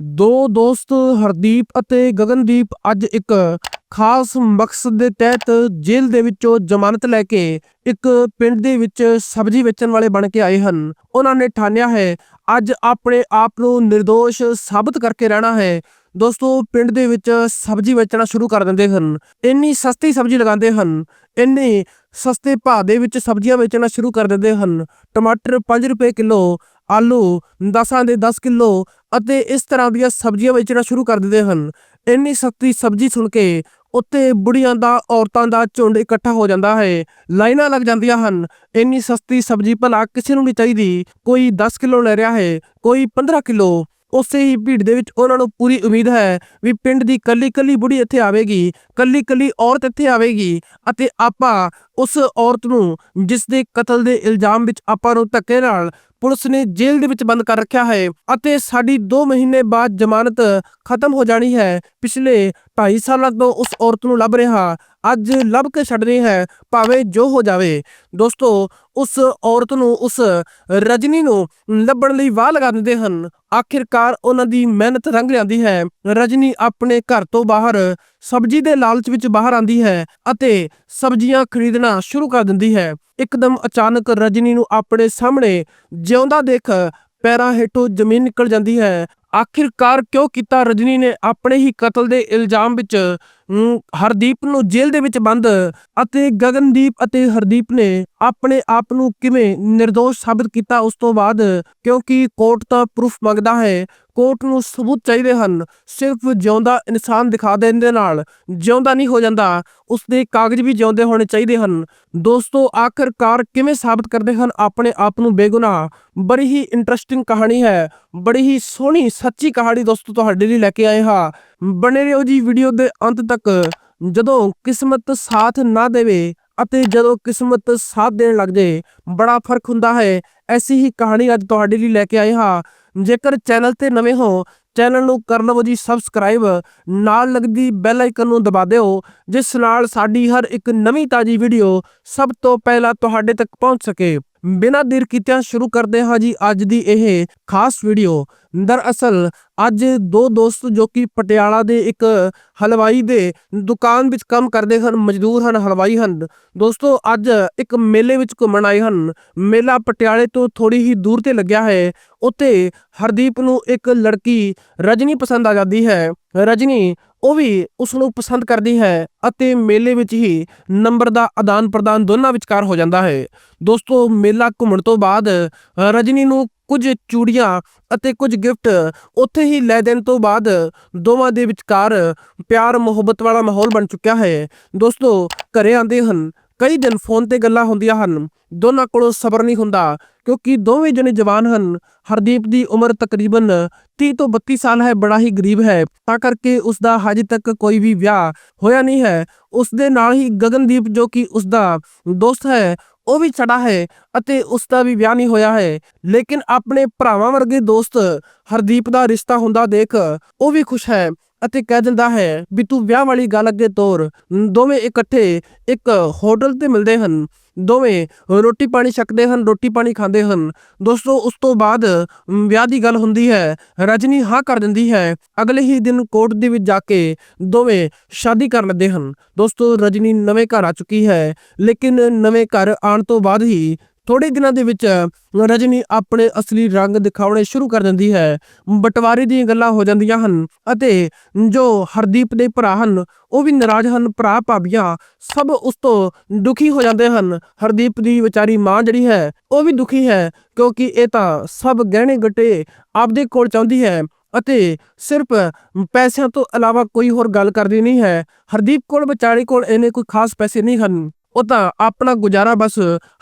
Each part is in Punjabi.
ਦੋ ਦੋਸਤ ਹਰਦੀਪ ਅਤੇ ਗਗਨਦੀਪ ਅੱਜ ਇੱਕ ਖਾਸ ਮਕਸਦ ਦੇ ਤਹਿਤ ਜੇਲ੍ਹ ਦੇ ਵਿੱਚੋਂ ਜ਼ਮਾਨਤ ਲੈ ਕੇ ਇੱਕ ਪਿੰਡ ਦੇ ਵਿੱਚ ਸਬਜ਼ੀ ਵੇਚਣ ਵਾਲੇ ਬਣ ਕੇ ਆਏ ਹਨ। ਉਹਨਾਂ ਨੇ ਠਾਣਿਆ ਹੈ, ਅੱਜ ਆਪਣੇ ਆਪ ਨੂੰ નિર્ਦੋਸ਼ ਸਾਬਤ ਕਰਕੇ ਰਹਿਣਾ ਹੈ। ਦੋਸਤੋ, ਪਿੰਡ ਦੇ ਵਿੱਚ ਸਬਜ਼ੀ ਵੇਚਣਾ ਸ਼ੁਰੂ ਕਰ ਦਿੰਦੇ ਹਨ। ਇੰਨੀ ਸਸਤੀ ਸਬਜ਼ੀ ਲਗਾਉਂਦੇ ਹਨ। ਇੰਨੇ ਸਸਤੇ ਭਾਅ ਦੇ ਵਿੱਚ ਸਬਜ਼ੀਆਂ ਵੇਚਣਾ ਸ਼ੁਰੂ ਕਰ ਦਿੰਦੇ ਹਨ। ਟਮਾਟਰ 5 ਰੁਪਏ ਕਿਲੋ, ਆਲੂ 10 ਦੇ 10 ਕਿਲੋ ਅਤੇ ਇਸ ਤਰ੍ਹਾਂ ਦੀਆਂ ਸਬਜ਼ੀਆਂ ਵੇਚਣਾ ਸ਼ੁਰੂ ਕਰ ਦਿੰਦੇ ਹਨ। ਇੰਨੀ ਸਸਤੀ ਸਬਜ਼ੀ ਸੁਣ ਕੇ ਉੱਤੇ ਬੁੜੀਆਂ ਦਾ, ਔਰਤਾਂ ਦਾ ਝੁੰਡ ਇਕੱਠਾ ਹੋ ਜਾਂਦਾ ਹੈ। ਲਾਈਨਾਂ ਲੱਗ ਜਾਂਦੀਆਂ ਹਨ। ਇੰਨੀ ਸਸਤੀ ਸਬਜ਼ੀ ਭਲਾ ਕਿਸੇ ਨੂੰ ਨਹੀਂ ਚਾਹੀਦੀ। ਕੋਈ 10 ਕਿਲੋ ਲੈ ਰਿਹਾ ਹੈ, ਕੋਈ 15 ਕਿਲੋ। ਉਸੇ ਹੀ ਭੀੜ ਦੇ ਵਿੱਚ ਉਹਨਾਂ ਨੂੰ ਪੂਰੀ ਉਮੀਦ ਹੈ ਵੀ ਪਿੰਡ ਦੀ ਕੱਲੀ ਕੱਲੀ ਬੁੜੀ ਇੱਥੇ ਆਵੇਗੀ ਕੱਲੀ ਕੱਲੀ ਔਰਤ ਇੱਥੇ ਆਵੇਗੀ ਅਤੇ ਆਪਾਂ ਉਸ ਔਰਤ ਨੂੰ, ਜਿਸ ਦੇ ਕਤਲ ਦੇ ਇਲਜ਼ਾਮ ਵਿੱਚ ਆਪਾਂ ਨੂੰ ਧੱਕੇ ਨਾਲ ਪੁਲਿਸ ਨੇ ਜੇਲ੍ਹ ਦੇ ਵਿੱਚ ਬੰਦ ਕਰ ਰੱਖਿਆ ਹੈ ਅਤੇ ਸਾਡੀ 2 ਮਹੀਨੇ ਬਾਅਦ ਜ਼ਮਾਨਤ ਖਤਮ ਹੋ ਜਾਣੀ ਹੈ। ਪਿਛਲੇ 2.5 ਸਾਲਾਂ ਤੋਂ ਉਸ ਔਰਤ ਨੂੰ ਲੱਭ ਰਿਹਾ। ਅੱਜ ਲੱਭ ਕੇ ਛੱਡਣੀ ਹੈ, ਭਾਵੇਂ ਜੋ ਹੋ ਜਾਵੇ। ਦੋਸਤੋ, ਉਸ ਔਰਤ ਨੂੰ, ਉਸ ਰਜਨੀ ਨੂੰ ਲੱਭਣ ਲਈ ਵਾਹ ਲਗਾ ਦਿੰਦੇ ਹਨ। ਆਖਿਰਕਾਰ ਉਹਨਾਂ ਦੀ ਮਿਹਨਤ ਰੰਗ ਲਿਆਂਦੀ ਹੈ। ਰਜਨੀ ਆਪਣੇ ਘਰ ਤੋਂ ਬਾਹਰ ਸਬਜ਼ੀ ਦੇ ਲਾਲਚ ਵਿੱਚ ਬਾਹਰ ਆਂਦੀ ਹੈ ਅਤੇ ਸਬਜ਼ੀਆਂ ਖਰੀਦਣਾ ਸ਼ੁਰੂ ਕਰ ਦਿੰਦੀ ਹੈ। ਇੱਕਦਮ ਅਚਾਨਕ ਰਜਨੀ ਨੂੰ ਆਪਣੇ ਸਾਹਮਣੇ ਜਿਉਂਦਾ ਦੇਖ ਪੈਰਾਂ ਹੇਠੋਂ ਜ਼ਮੀਨ ਨਿਕਲ ਜਾਂਦੀ ਹੈ। ਆਖਿਰਕਾਰ ਕਿਉਂ ਕੀਤਾ ਰਜਨੀ ਨੇ ਆਪਣੇ ਹੀ ਕਤਲ ਦੇ ਇਲਜ਼ਾਮ ਵਿੱਚ ਹਰਦੀਪ ਨੂੰ ਜੇਲ੍ਹ ਦੇ ਵਿੱਚ ਬੰਦ ਅਤੇ ਗਗਨਦੀਪ ਅਤੇ ਹਰਦੀਪ ਨੇ ਆਪਣੇ ਆਪ ਨੂੰ ਕਿਵੇਂ નિર્ਦੋਸ਼ ਸਾਬਤ ਕੀਤਾ ਉਸ ਤੋਂ ਬਾਅਦ? ਕਿਉਂਕਿ ਕੋਰਟ ਤਾਂ ਪ੍ਰੂਫ ਮੰਗਦਾ ਹੈ, ਕੋਰਟ ਨੂੰ ਸਬੂਤ ਚਾਹੀਦੇ ਹਨ, ਸਿਰਫ ਜਿਉਂਦਾ ਇਨਸਾਨ ਦਿਖਾ ਦੇਣ ਦੇ ਨਾਲ। ਜਿਉਂਦਾ ਨਹੀਂ ਹੋ ਜਾਂਦਾ, ਉਸ ਦੇ ਕਾਗਜ਼ ਵੀ ਜਿਉਂਦੇ ਹੋਣੇ ਚਾਹੀਦੇ ਹਨ। ਦੋਸਤੋ, ਆਖਰਕਾਰ ਕਿਵੇਂ ਸਾਬਤ ਕਰਦੇ ਹਨ ਆਪਣੇ ਆਪ ਨੂੰ ਬੇਗੁਨਾਹ? ਬੜੀ ਹੀ ਇੰਟਰਸਟਿੰਗ ਕਹਾਣੀ ਹੈ, ਬੜੀ ਹੀ ਸੋਹਣੀ ਸੱਚੀ ਕਹਾਣੀ ਦੋਸਤੋ ਤੁਹਾਡੇ ਲਈ ਲੈ ਕੇ ਆਏ ਹਾਂ। ਬਣੇ ਰਹੋ ਜੀ ਵੀਡੀਓ ਦੇ ਅੰਤ ਤੱਕ। ਜਦੋਂ ਕਿਸਮਤ ਸਾਥ ਨਾ ਦੇਵੇ ਅਤੇ ਜਦੋਂ ਕਿਸਮਤ ਸਾਥ ਦੇਣ ਲੱਗ ਜੇ, ਬੜਾ ਫ਼ਰਕ ਹੁੰਦਾ ਹੈ। ਐਸੀ ਹੀ ਕਹਾਣੀ ਅੱਜ ਤੁਹਾਡੇ ਲਈ ਲੈ ਕੇ ਆਏ ਹਾਂ। ਜੇਕਰ ਚੈਨਲ ਤੇ ਨਵੇਂ ਹੋ, ਚੈਨਲ ਨੂੰ ਕਰ ਲਵੋ ਜੀ ਸਬਸਕ੍ਰਾਈਬ। ਨਾਲ ਲੱਗਦੀ ਬੈਲ ਆਈਕਨ ਨੂੰ ਦਬਾ ਦਿਓ, ਜਿਸ ਨਾਲ ਸਾਡੀ ਹਰ ਇੱਕ ਨਵੀਂ ਤਾਜੀ ਵੀਡੀਓ ਸਭ ਤੋਂ ਪਹਿਲਾਂ ਤੁਹਾਡੇ ਤੱਕ ਪਹੁੰਚ ਸਕੇ। ਬਿਨਾਂ ਦੇਰ ਕੀਤਿਆਂ ਸ਼ੁਰੂ ਕਰਦੇ ਹਾਂ ਜੀ ਅੱਜ ਦੀ ਇਹ ਖਾਸ ਵੀਡੀਓ ਦਰਅਸਲ ਅੱਜ ਦੋ ਦੋਸਤ ਜੋ ਕਿ ਪਟਿਆਲਾ ਦੇ ਇੱਕ ਹਲਵਾਈ ਦੇ ਦੁਕਾਨ ਵਿੱਚ ਕੰਮ ਕਰਦੇ ਹਨ, ਮਜ਼ਦੂਰ ਹਨ, ਹਲਵਾਈ ਹਨ। ਦੋਸਤੋ ਅੱਜ ਇੱਕ ਮੇਲੇ ਵਿੱਚ ਘੁੰਮਣ ਆਏ ਹਨ। ਮੇਲਾ ਪਟਿਆਲੇ ਤੋਂ ਥੋੜੀ ਹੀ ਦੂਰ ਤੇ ਲੱਗਿਆ ਹੈ। ਉੱਤੇ ਹਰਦੀਪ ਨੂੰ ਇੱਕ ਲੜਕੀ ਰਜਨੀ ਪਸੰਦ ਆ ਜਾਂਦੀ ਹੈ। ਰਜਨੀ ਉਹ ਵੀ ਉਸ ਨੂੰ ਪਸੰਦ ਕਰਦੀ ਹੈ ਅਤੇ ਮੇਲੇ ਵਿੱਚ ਹੀ ਨੰਬਰ ਦਾ ਆਦਾਨ ਪ੍ਰਦਾਨ ਦੋਨਾਂ ਵਿਚਕਾਰ ਹੋ ਜਾਂਦਾ ਹੈ। ਦੋਸਤੋ, ਮੇਲਾ ਘੁੰਮਣ ਤੋਂ ਬਾਅਦ ਰਜਨੀ ਨੂੰ ਕੁਝ ਚੂੜੀਆਂ ਅਤੇ ਕੁਝ ਗਿਫਟ ਉੱਥੇ ਹੀ ਲੈ ਦੇਣ ਤੋਂ ਬਾਅਦ ਦੋਵਾਂ ਦੇ ਵਿਚਕਾਰ ਪਿਆਰ ਮੁਹੱਬਤ ਵਾਲਾ ਮਾਹੌਲ ਬਣ ਚੁੱਕਿਆ ਹੈ। ਦੋਸਤੋ, ਘਰੇ ਆਉਂਦੇ ਹਨ ਕਈ ਦਿਨ ਫੋਨ ਤੇ ਗੱਲਾਂ ਹੁੰਦੀਆਂ ਹਨ। ਦੋਨਾਂ ਕੋਲੋਂ ਸਬਰ ਨਹੀਂ ਹੁੰਦਾ, ਕਿਉਂਕਿ ਦੋਵੇਂ ਜਣੇ ਜਵਾਨ ਹਨ। ਹਰਦੀਪ ਦੀ ਉਮਰ ਤਕਰੀਬਨ 30 ਤੋਂ 32 ਸਾਲ ਹੈ, ਬੜਾ ਹੀ ਗਰੀਬ ਹੈ। ਤਾਂ ਕਰਕੇ ਉਸ ਦਾ ਹਜੇ ਤੱਕ ਕੋਈ ਵੀ ਵਿਆਹ ਹੋਇਆ ਨਹੀਂ ਹੈ। ਉਸ ਦੇ ਨਾਲ ਹੀ ਗਗਨਦੀਪ ਜੋ ਕਿ ਉਸ ਦਾ ਦੋਸਤ ਹੈ, ਉਹ ਵੀ ਛੜਾ ਹੈ ਅਤੇ ਉਸ ਦਾ ਵੀ ਵਿਆਹ ਨਹੀਂ ਹੋਇਆ ਹੈ। ਲੇਕਿਨ ਆਪਣੇ ਭਰਾਵਾਂ ਵਰਗੇ ਦੋਸਤ ਹਰਦੀਪ ਦਾ ਰਿਸ਼ਤਾ ਹੁੰਦਾ ਦੇਖ ਉਹ ਵੀ ਖੁਸ਼ ਹੈ। ਅਤੇ ਕਹਿ ਦਿੰਦਾ ਹੈ ਵੀ ਤੂੰ ਵਿਆਹ ਵਾਲੀ ਗੱਲ ਅੱਗੇ ਤੋਰ। ਦੋਵੇਂ ਇਕੱਠੇ ਇੱਕ ਹੋਟਲ ਤੇ ਮਿਲਦੇ ਹਨ। ਦੋਵੇਂ ਰੋਟੀ ਪਾਣੀ ਛਕਦੇ ਹਨ, ਰੋਟੀ ਪਾਣੀ ਖਾਂਦੇ ਹਨ। ਦੋਸਤੋ, ਉਸ ਤੋਂ ਬਾਅਦ ਵਿਆਹ ਦੀ ਗੱਲ ਹੁੰਦੀ ਹੈ। ਰਜਨੀ ਹਾਂ ਕਰ ਦਿੰਦੀ ਹੈ। ਅਗਲੇ ਹੀ ਦਿਨ ਕੋਰਟ ਦੇ ਵਿੱਚ ਜਾ ਕੇ ਦੋਵੇਂ ਸ਼ਾਦੀ ਕਰ ਲੈਂਦੇ ਹਨ। ਦੋਸਤੋ, ਰਜਨੀ ਨਵੇਂ ਘਰ ਆ ਚੁੱਕੀ ਹੈ। ਲੇਕਿਨ ਨਵੇਂ ਘਰ ਆਉਣ ਤੋਂ ਬਾਅਦ ਹੀ ਥੋੜੇ ਦਿਨਾਂ ਦੇ ਵਿੱਚ ਰਜਨੀ ਆਪਣੇ ਅਸਲੀ ਰੰਗ ਦਿਖਾਉਣੇ ਸ਼ੁਰੂ ਕਰ ਦਿੰਦੀ ਹੈ। ਬਟਵਾਰੇ ਦੀਆਂ ਗੱਲਾਂ ਹੋ ਜਾਂਦੀਆਂ ਹਨ ਅਤੇ ਜੋ ਹਰਦੀਪ ਦੇ ਭਰਾ ਹਨ, ਉਹ ਵੀ ਨਾਰਾਜ਼ ਹਨ। ਭਰਾ ਭਾਬੀਆਂ ਸਭ ਉਸ ਤੋਂ ਦੁਖੀ ਹੋ ਜਾਂਦੇ ਹਨ। ਹਰਦੀਪ ਦੀ ਵਿਚਾਰੀ ਮਾਂ ਜਿਹੜੀ ਹੈ, ਉਹ ਵੀ ਦੁਖੀ ਹੈ ਕਿਉਂਕਿ ਇਹ ਤਾਂ ਸਭ ਗਹਿਣੇ ਗੱਟੇ ਆਪਦੇ ਕੋਲ ਚਾਹੁੰਦੀ ਹੈ ਅਤੇ ਸਿਰਫ ਪੈਸਿਆਂ ਤੋਂ ਇਲਾਵਾ ਕੋਈ ਹੋਰ ਗੱਲ ਕਰਦੀ ਨਹੀਂ ਹੈ। ਹਰਦੀਪ ਕੋਲ, ਵਿਚਾਰੇ ਕੋਲ ਇਹਨੇ ਕੋਈ ਖਾਸ ਪੈਸੇ ਨਹੀਂ ਹਨ। ਉਹ ਤਾਂ ਆਪਣਾ ਗੁਜ਼ਾਰਾ ਬਸ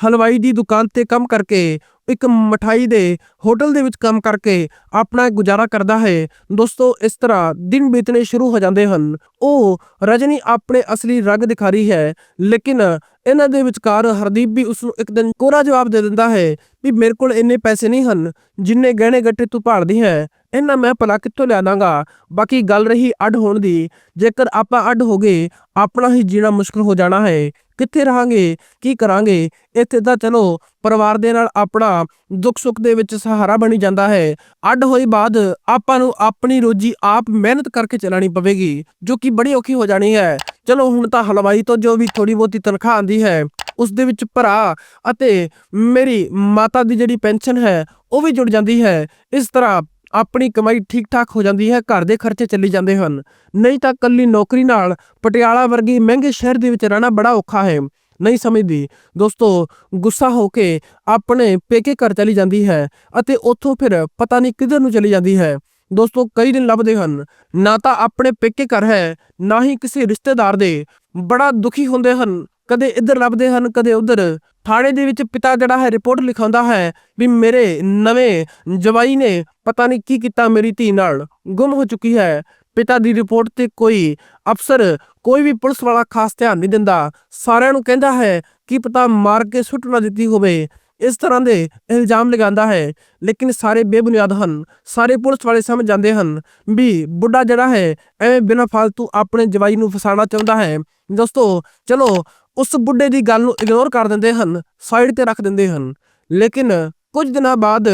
ਹਲਵਾਈ ਦੀ ਦੁਕਾਨ ਤੇ ਕੰਮ ਕਰਕੇ, ਇੱਕ ਮਠਾਈ ਦੇ ਹੋਟਲ ਦੇ ਵਿੱਚ ਕੰਮ ਕਰਕੇ ਆਪਣਾ ਗੁਜ਼ਾਰਾ ਕਰਦਾ ਹੈ। ਦੋਸਤੋ, ਇਸ ਤਰ੍ਹਾਂ ਦਿਨ ਬੀਤਣੇ ਸ਼ੁਰੂ ਹੋ ਜਾਂਦੇ ਹਨ। ਉਹ ਰਜਨੀ ਆਪਣੇ ਅਸਲੀ ਰੰਗ ਦਿਖਾ ਰਹੀ ਹੈ, ਲੇਕਿਨ ਇਹਨਾਂ ਦੇ ਵਿਚਕਾਰ ਹਰਦੀਪ ਵੀ ਉਸ ਨੂੰ ਇੱਕ ਦਿਨ ਕੋਰਾ ਜਵਾਬ ਦੇ ਦਿੰਦਾ ਹੈ ਵੀ ਮੇਰੇ ਕੋਲ ਇੰਨੇ ਪੈਸੇ ਨਹੀਂ ਹਨ, ਜਿੰਨੇ ਗਹਿਣੇ ਗੱਟੇ ਤੂੰ ਭਾਲਦੀ ਹੈ। ਇਹਨਾਂ ਮੈਂ ਭਲਾ ਕਿੱਥੋਂ ਲਿਆ ਦਾਂਗਾ? ਬਾਕੀ ਗੱਲ ਰਹੀ ਅੱਡ ਹੋਣ ਦੀ। ਜੇਕਰ ਆਪਾਂ ਅੱਡ ਹੋ ਗਏ, ਆਪਣਾ ਹੀ ਜੀਣਾ ਮੁਸ਼ਕਲ ਹੋ ਜਾਣਾ ਹੈ। ਕਿੱਥੇ ਰਹਾਂਗੇ? ਕੀ ਕਰਾਂਗੇ? ਇੱਥੇ ਤਾਂ ਚਲੋ ਪਰਿਵਾਰ ਦੇ ਨਾਲ ਆਪਣਾ ਦੁੱਖ ਸੁੱਖ ਦੇ ਵਿੱਚ ਸਹਾਰਾ ਬਣੀ ਜਾਂਦਾ ਹੈ। ਅੱਡ ਹੋਈ ਬਾਅਦ ਆਪਾਂ ਨੂੰ ਆਪਣੀ ਰੋਜੀ ਆਪ ਮਿਹਨਤ ਕਰਕੇ ਚਲਾਣੀ ਪਵੇਗੀ, ਜੋ ਕਿ ਬੜੀ ਔਖੀ ਹੋ ਜਾਣੀ ਹੈ। ਚਲੋ ਹੁਣ ਤਾਂ ਹਲਵਾਈ ਤੋਂ ਜੋ ਵੀ ਥੋੜੀ ਬਹੁਤੀ ਤਨਖਾਹ ਆਂਦੀ ਹੈ, ਉਸ ਦੇ ਵਿੱਚ ਭਰਾ ਅਤੇ ਮੇਰੀ ਮਾਤਾ ਦੀ ਜਿਹੜੀ ਪੈਨਸ਼ਨ ਹੈ, ਉਹ ਵੀ ਜੁੜ ਜਾਂਦੀ ਹੈ। ਇਸ ਤਰ੍ਹਾਂ ਆਪਣੀ ਕਮਾਈ ਠੀਕ ਠਾਕ ਹੋ ਜਾਂਦੀ ਹੈ, ਘਰ ਦੇ ਖਰਚੇ ਚੱਲੀ ਜਾਂਦੇ ਹਨ। ਨਹੀਂ ਤਾਂ ਕੱਲੀ ਨੌਕਰੀ ਨਾਲ ਪਟਿਆਲਾ ਵਰਗੀ ਮਹਿੰਗੇ ਸ਼ਹਿਰ ਦੇ ਵਿੱਚ ਰਹਿਣਾ ਬੜਾ ਔਖਾ ਹੈ। ਨਹੀਂ ਸਮਝਦੀ। ਦੋਸਤੋ, ਗੁੱਸਾ ਹੋ ਕੇ ਆਪਣੇ ਪੇਕੇ ਘਰ ਚਲੀ ਜਾਂਦੀ ਹੈ ਅਤੇ ਉੱਥੋਂ ਫਿਰ ਪਤਾ ਨਹੀਂ ਕਿੱਧਰ ਨੂੰ ਚਲੀ ਜਾਂਦੀ ਹੈ। ਦੋਸਤੋ, ਕਈ ਦਿਨ ਲੱਭਦੇ ਹਨ। ਨਾ ਤਾਂ ਆਪਣੇ ਪੇਕੇ ਘਰ ਹੈ, ਨਾ ਹੀ ਕਿਸੇ ਰਿਸ਼ਤੇਦਾਰ ਦੇ। ਬੜਾ ਦੁਖੀ ਹੁੰਦੇ ਹਨ। ਕਦੇ ਇੱਧਰ ਲੱਭਦੇ ਹਨ, ਕਦੇ ਉੱਧਰ। ਥਾਣੇ ਦੇ ਵਿੱਚ ਪਿਤਾ ਜਿਹੜਾ ਹੈ, ਰਿਪੋਰਟ ਲਿਖਾਉਂਦਾ ਹੈ ਵੀ ਮੇਰੇ ਨਵੇਂ ਜਵਾਈ ਨੇ ਪਤਾ ਨਹੀਂ ਕੀ ਕੀਤਾ ਮੇਰੀ ਧੀ ਨਾਲ। ਗੁੰਮ ਹੋ ਚੁੱਕੀ ਹੈ। ਪਿਤਾ ਦੀ ਰਿਪੋਰਟ ਤੇ ਕੋਈ ਅਫਸਰ, ਕੋਈ ਵੀ ਪੁਲਿਸ ਵਾਲਾ ਖਾਸ ਧਿਆਨ ਨਹੀਂ ਦਿੰਦਾ। ਸਾਰਿਆਂ ਨੂੰ ਕਹਿੰਦਾ ਹੈ ਕਿ ਪਤਾ ਮਾਰ ਕੇ ਸੁੱਟ ਨਾ ਦਿੱਤੀ ਹੋਵੇ। ਇਸ ਤਰ੍ਹਾਂ ਦੇ ਇਲਜ਼ਾਮ ਲਗਾਉਂਦਾ ਹੈ। ਲੇਕਿਨ ਸਾਰੇ ਬੇਬੁਨਿਆਦ ਹਨ। ਸਾਰੇ ਪੁਲਿਸ ਵਾਲੇ ਸਮਝ ਜਾਂਦੇ ਹਨ ਵੀ ਬੁੱਢਾ ਜਿਹੜਾ ਹੈ, ਐਵੇਂ ਬਿਨਾਂ ਫਾਲਤੂ ਆਪਣੇ ਜਵਾਈ ਨੂੰ ਫਸਾਉਣਾ ਚਾਹੁੰਦਾ ਹੈ। ਦੋਸਤੋ, ਚਲੋ ਉਸ ਬੁੱਢੇ ਦੀ ਗੱਲ ਨੂੰ ਇਗਨੋਰ ਕਰ ਦਿੰਦੇ ਹਨ ਸਾਈਡ ਤੇ ਰੱਖ ਦਿੰਦੇ ਹਨ। ਲੇਕਿਨ ਕੁਝ ਦਿਨਾਂ ਬਾਅਦ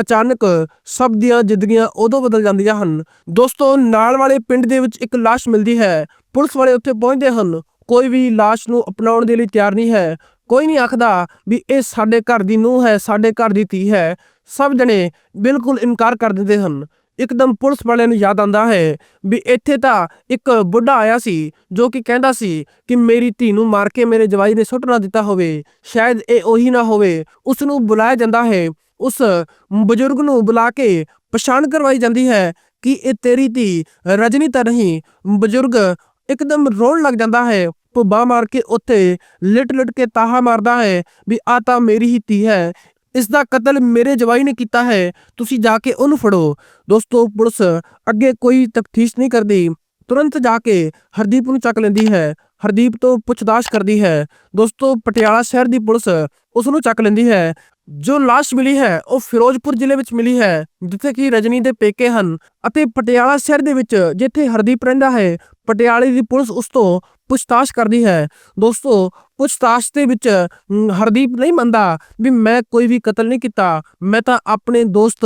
ਅਚਾਨਕ ਸਭ ਦੀਆਂ ਜ਼ਿੰਦਗੀਆਂ ਉਦੋਂ ਬਦਲ ਜਾਂਦੀਆਂ ਹਨ। ਦੋਸਤੋ, ਨਾਲ ਵਾਲੇ ਪਿੰਡ ਦੇ ਵਿੱਚ ਇੱਕ ਲਾਸ਼ ਮਿਲਦੀ ਹੈ। ਪੁਲਿਸ ਵਾਲੇ ਉੱਥੇ ਪਹੁੰਚਦੇ ਹਨ। ਕੋਈ ਵੀ ਲਾਸ਼ ਨੂੰ ਅਪਣਾਉਣ ਦੇ ਲਈ ਤਿਆਰ ਨਹੀਂ ਹੈ। ਕੋਈ ਨਹੀਂ ਆਖਦਾ ਵੀ ਇਹ ਸਾਡੇ ਘਰ ਦੀ ਨੂੰਹ ਹੈ, ਸਾਡੇ ਘਰ ਦੀ ਧੀ ਹੈ। ਸਭ ਜਣੇ ਬਿਲਕੁਲ ਇਨਕਾਰ ਕਰ ਦਿੰਦੇ ਹਨ। ਇੱਕਦਮ ਪੁਲਿਸ ਵਾਲਿਆਂ ਨੂੰ ਯਾਦ ਆਂਦਾ ਹੈ ਵੀ ਇੱਥੇ ਤਾਂ ਇੱਕ ਬੁੱਢਾ ਆਇਆ ਸੀ, ਜੋ ਕਿ ਕਹਿੰਦਾ ਸੀ ਕਿ ਮੇਰੀ ਧੀ ਨੂੰ ਮਾਰ ਕੇ ਮੇਰੇ ਜਵਾਈ ਨੇ ਸੁੱਟ ਨਾ ਦਿੱਤਾ ਹੋਵੇ, ਸ਼ਾਇਦ ਇਹ ਉਹੀ ਨਾ ਹੋਵੇ ਉਸ ਨੂੰ ਬੁਲਾਇਆ ਜਾਂਦਾ ਹੈ, ਉਸ ਬਜ਼ੁਰਗ ਨੂੰ ਬੁਲਾ ਕੇ ਪਛਾਣ ਕਰਵਾਈ ਜਾਂਦੀ ਹੈ ਕਿ ਇਹ ਤੇਰੀ ਧੀ ਰਜਨੀ ਤਾਂ ਨਹੀਂ, ਬਜ਼ੁਰਗ ਇੱਕਦਮ ਰੋਣ ਲੱਗ ਜਾਂਦਾ ਹੈ, ਭੁੱਬਾ ਮਾਰ ਕੇ ਉੱਥੇ ਲਿਟ ਲਿਟ ਕੇ ਤਾਹਾ ਮਾਰਦਾ ਹੈ ਵੀ ਆ ਤਾਂ ਮੇਰੀ ਹੀ ਧੀ ਹੈ ਇਸ ਦਾ ਕਤਲ ਮੇਰੇ ਜਵਾਈ ਨੇ ਕੀਤਾ ਹੈ। ਤੁਸੀਂ ਜਾ ਕੇ ਉਹਨੂੰ ਫੜੋ। ਦੋਸਤੋ, ਪੁਲਿਸ ਅੱਗੇ ਕੋਈ ਤਫਤੀਸ਼ ਨਹੀਂ ਕਰਦੀ। ਤੁਰੰਤ ਜਾ ਕੇ ਹਰਦੀਪ ਨੂੰ ਚੱਕ ਲੈਂਦੀ ਹੈ। ਹਰਦੀਪ ਤੋਂ ਪੁੱਛਦਾਛ ਕਰਦੀ ਹੈ। ਦੋਸਤੋ, ਪਟਿਆਲਾ ਸ਼ਹਿਰ ਦੀ ਪੁਲਿਸ ਉਸ ਨੂੰ ਚੱਕ ਲੈਂਦੀ ਹੈ। ਜੋ ਲਾਸ਼ ਮਿਲੀ ਹੈ, ਉਹ ਫਿਰੋਜ਼ਪੁਰ ਜ਼ਿਲ੍ਹੇ ਵਿੱਚ ਮਿਲੀ ਹੈ, ਜਿੱਥੇ ਕਿ ਰਜਨੀ ਦੇ ਪੇਕੇ ਹਨ ਅਤੇ ਪਟਿਆਲਾ ਸ਼ਹਿਰ ਦੇ ਵਿੱਚ, ਜਿੱਥੇ ਹਰਦੀਪ ਰਹਿੰਦਾ ਹੈ, ਪਟਿਆਲੇ ਦੀ ਪੁਲਿਸ ਉਸ ਤੋਂ ਪੁੱਛਤਾਛ ਕਰਦੀ ਹੈ। ਦੋਸਤੋ, ਪੁੱਛਤਾਛ ਦੇ ਵਿੱਚ ਹਰਦੀਪ ਨਹੀਂ ਮੰਨਦਾ ਵੀ ਮੈਂ ਕੋਈ ਵੀ ਕਤਲ ਨਹੀਂ ਕੀਤਾ। ਮੈਂ ਤਾਂ ਆਪਣੇ ਦੋਸਤ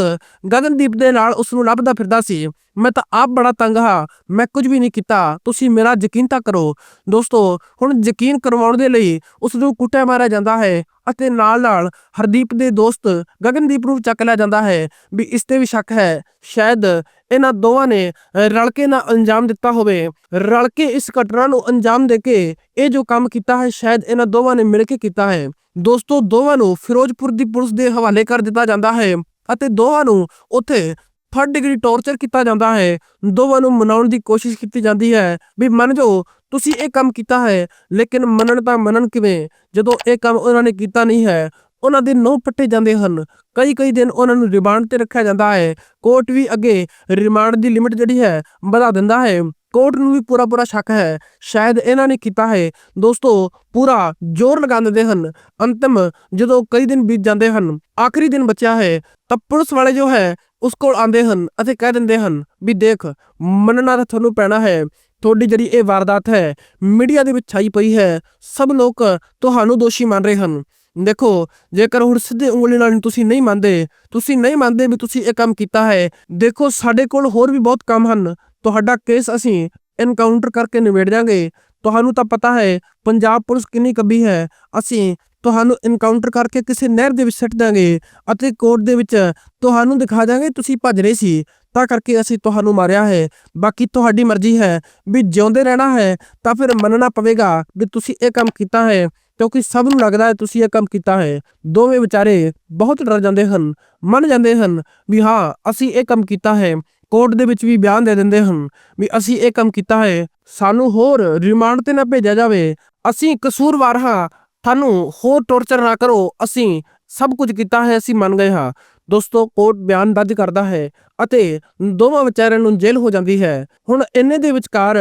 ਗਗਨਦੀਪ ਦੇ ਨਾਲ ਉਸ ਨੂੰ ਲੱਭਦਾ ਫਿਰਦਾ ਸੀ। ਮੈਂ ਤਾਂ ਆਪ ਬੜਾ ਤੰਗ ਹਾਂ। ਮੈਂ ਕੁਝ ਵੀ ਨਹੀਂ ਕੀਤਾ। ਤੁਸੀਂ ਮੇਰਾ ਯਕੀਨ ਤਾਂ ਕਰੋ। ਦੋਸਤੋ, ਹੁਣ ਯਕੀਨ ਕਰਵਾਉਣ ਦੇ ਲਈ ਉਸ ਨੂੰ ਕੁੱਟਿਆ ਮਾਰਿਆ ਜਾਂਦਾ ਹੈ। ਅਤੇ ਨਾਲ ਨਾਲ ਹਰਦੀਪ ਦੇ ਦੋਸਤ ਗਗਨਦੀਪ ਨੂੰ ਚੱਕ ਲਿਆ ਜਾਂਦਾ ਹੈ ਵੀ ਇਸ ਤੇ ਵੀ ਸ਼ੱਕ ਹੈ। ਸ਼ਾਇਦ ਇਹਨਾਂ ਦੋਵਾਂ ਨੇ ਰਲ ਕੇ ਨਾ ਅੰਜਾਮ ਦਿੱਤਾ ਹੋਵੇ। ਰਲ ਕੇ ਇਸ ਘਟਨਾ ਨੂੰ ਅੰਜਾਮ ਦੇ ਕੇ ਇਹ ਜੋ ਕੰਮ ਕੀਤਾ ਹੈ, ਸ਼ਾਇਦ ਇਹਨਾਂ ਦੋਵਾਂ ਨੇ ਮਿਲ ਕੇ ਕੀਤਾ ਹੈ। ਦੋਸਤੋ, ਦੋਵਾਂ ਨੂੰ ਫਿਰੋਜ਼ਪੁਰ ਦੀ ਪੁਲਿਸ ਦੇ ਹਵਾਲੇ ਕਰ ਦਿੱਤਾ ਜਾਂਦਾ ਹੈ ਅਤੇ ਦੋਵਾਂ ਨੂੰ ਉੱਥੇ ਥਰਡ ਡਿਗਰੀ ਟੌਰਚਰ ਕੀਤਾ ਜਾਂਦਾ ਹੈ। ਦੋਵਾਂ ਨੂੰ ਮਨਾਉਣ ਦੀ ਕੋਸ਼ਿਸ਼ ਕੀਤੀ ਜਾਂਦੀ ਹੈ ਵੀ ਮੰਨ ਜਾਓ ਤੁਸੀਂ ਇਹ ਕੰਮ ਕੀਤਾ ਹੈ, ਲੇਕਿਨ ਮੰਨਣ ਤਾਂ ਮੰਨਣ ਕਿਵੇਂ? ਜਦੋਂ ਇਹ ਕੰਮ ਉਹਨਾਂ ਨੇ ਕੀਤਾ ਨਹੀਂ ਹੈ, ਉਹਨਾਂ ਦੇ ਨਹੁੰ ਪੱਟੇ ਜਾਂਦੇ ਹਨ। ਕਈ ਕਈ ਦਿਨ ਉਹਨਾਂ ਨੂੰ ਰਿਮਾਂਡ ਤੇ ਰੱਖਿਆ ਜਾਂਦਾ ਹੈ। ਕੋਰਟ ਵੀ ਅੱਗੇ ਰਿਮਾਂਡ ਦੀ ਲਿਮਿਟ ਜਿਹੜੀ ਹੈ, ਵਧਾ ਦਿੰਦਾ ਹੈ। ਕੋਰਟ ਨੂੰ ਵੀ ਪੂਰਾ ਪੂਰਾ ਸ਼ੱਕ ਹੈ। ਸ਼ਾਇਦ ਇਹਨਾਂ ਨੇ ਕੀਤਾ ਹੈ। ਦੋਸਤੋ, ਪੂਰਾ ਜ਼ੋਰ ਲਗਾ ਦਿੰਦੇ ਹਨ। ਅੰਤਮ, ਜਦੋਂ ਕਈ ਦਿਨ ਬੀਤ ਜਾਂਦੇ ਹਨ, ਆਖਰੀ ਦਿਨ ਬਚਿਆ ਹੈ, ਤਾਂ ਪੁਲਿਸ ਵਾਲੇ ਜੋ ਹੈ, ਉਸ ਕੋਲ ਆਉਂਦੇ ਹਨ ਅਤੇ ਕਹਿ ਦਿੰਦੇ ਹਨ, ਵੀ ਦੇਖ, ਮੰਨਣਾ ਤਾਂ ਤੁਹਾਨੂੰ ਪੈਣਾ ਹੈ। ਤੁਹਾਡੀ ਜਿਹੜੀ ਇਹ ਵਾਰਦਾਤ ਹੈ, ਮੀਡੀਆ ਦੇ ਵਿੱਚ ਛਾਈ ਪਈ ਹੈ। ਸਭ ਲੋਕ ਤੁਹਾਨੂੰ ਦੋਸ਼ੀ ਮੰਨ ਰਹੇ ਹਨ। ਦੇਖੋ, ਜੇਕਰ ਹੁਣ ਸਿੱਧੇ ਉਂਗਲੀ ਨਾਲ ਤੁਸੀਂ ਨਹੀਂ ਮੰਨਦੇ, ਤੁਸੀਂ ਨਹੀਂ ਮੰਨਦੇ ਵੀ ਤੁਸੀਂ ਇਹ ਕੰਮ ਕੀਤਾ ਹੈ, ਦੇਖੋ ਸਾਡੇ ਕੋਲ ਹੋਰ ਵੀ ਬਹੁਤ ਕੰਮ ਹਨ। ਤੁਹਾਡਾ ਕੇਸ ਅਸੀਂ ਐਨਕਾਊਂਟਰ ਕਰਕੇ ਨਿਬੇੜ ਜਾਾਂਗੇ। ਤੁਹਾਨੂੰ ਤਾਂ ਪਤਾ ਹੈ, ਪੰਜਾਬ ਪੁਲਿਸ ਕਿੰਨੀ ਕੱਬੀ ਹੈ। ਅਸੀਂ ਤੁਹਾਨੂੰ ਇਨਕਾਊਂਟਰ ਕਰਕੇ ਕਿਸੇ ਨਹਿਰ ਦੇ ਵਿੱਚ ਸਿੱਟ ਦਾਂਗੇ ਅਤੇ ਕੋਰਟ ਦੇ ਵਿੱਚ ਤੁਹਾਨੂੰ ਦਿਖਾ ਦਾਂਗੇ ਤੁਸੀਂ ਭੱਜ ਰਹੇ ਸੀ। ਤਾਂ ਕਰਕੇ ਅਸੀਂ ਤੁਹਾਨੂੰ ਮਾਰਿਆ ਹੈ। ਬਾਕੀ ਤੁਹਾਡੀ ਮਰਜ਼ੀ ਹੈ ਵੀ ਜਿਉਂਦੇ ਰਹਿਣਾ ਹੈ ਤਾਂ ਫਿਰ ਮੰਨਣਾ ਪਵੇਗਾ ਵੀ ਤੁਸੀਂ ਇਹ ਕੰਮ ਕੀਤਾ ਹੈ, ਕਿਉਂਕਿ ਸਭ ਨੂੰ ਲੱਗਦਾ ਹੈ ਤੁਸੀਂ ਇਹ ਕੰਮ ਕੀਤਾ ਹੈ। ਦੋਵੇਂ ਵਿਚਾਰੇ ਬਹੁਤ ਡਰ ਜਾਂਦੇ ਹਨ, ਮੰਨ ਜਾਂਦੇ ਹਨ ਵੀ ਹਾਂ, ਅਸੀਂ ਇਹ ਕੰਮ ਕੀਤਾ ਹੈ। ਕੋਰਟ ਦੇ ਵਿੱਚ ਵੀ ਬਿਆਨ ਦੇ ਦਿੰਦੇ ਹਨ ਵੀ ਅਸੀਂ ਇਹ ਕੰਮ ਕੀਤਾ ਹੈ। ਸਾਨੂੰ ਹੋਰ ਰਿਮਾਂਡ ਤੇ ਨਾ ਭੇਜਿਆ ਜਾਵੇ। ਅਸੀਂ ਕਸੂਰਵਾਰ ਹਾਂ। ਤੁਹਾਨੂੰ ਹੋਰ ਟੌਰਚਰ ਨਾ ਕਰੋ। ਅਸੀਂ ਸਭ ਕੁਝ ਕੀਤਾ ਹੈ, ਅਸੀਂ ਮੰਨ ਗਏ ਹਾਂ। ਦੋਸਤੋ, ਕੋਰਟ ਬਿਆਨ ਦਰਜ ਕਰਦਾ ਹੈ ਅਤੇ ਦੋਵਾਂ ਵਿਚਾਰਿਆਂ ਨੂੰ ਜੇਲ੍ਹ ਹੋ ਜਾਂਦੀ ਹੈ। ਹੁਣ ਇੰਨੇ ਦੇ ਵਿਚਕਾਰ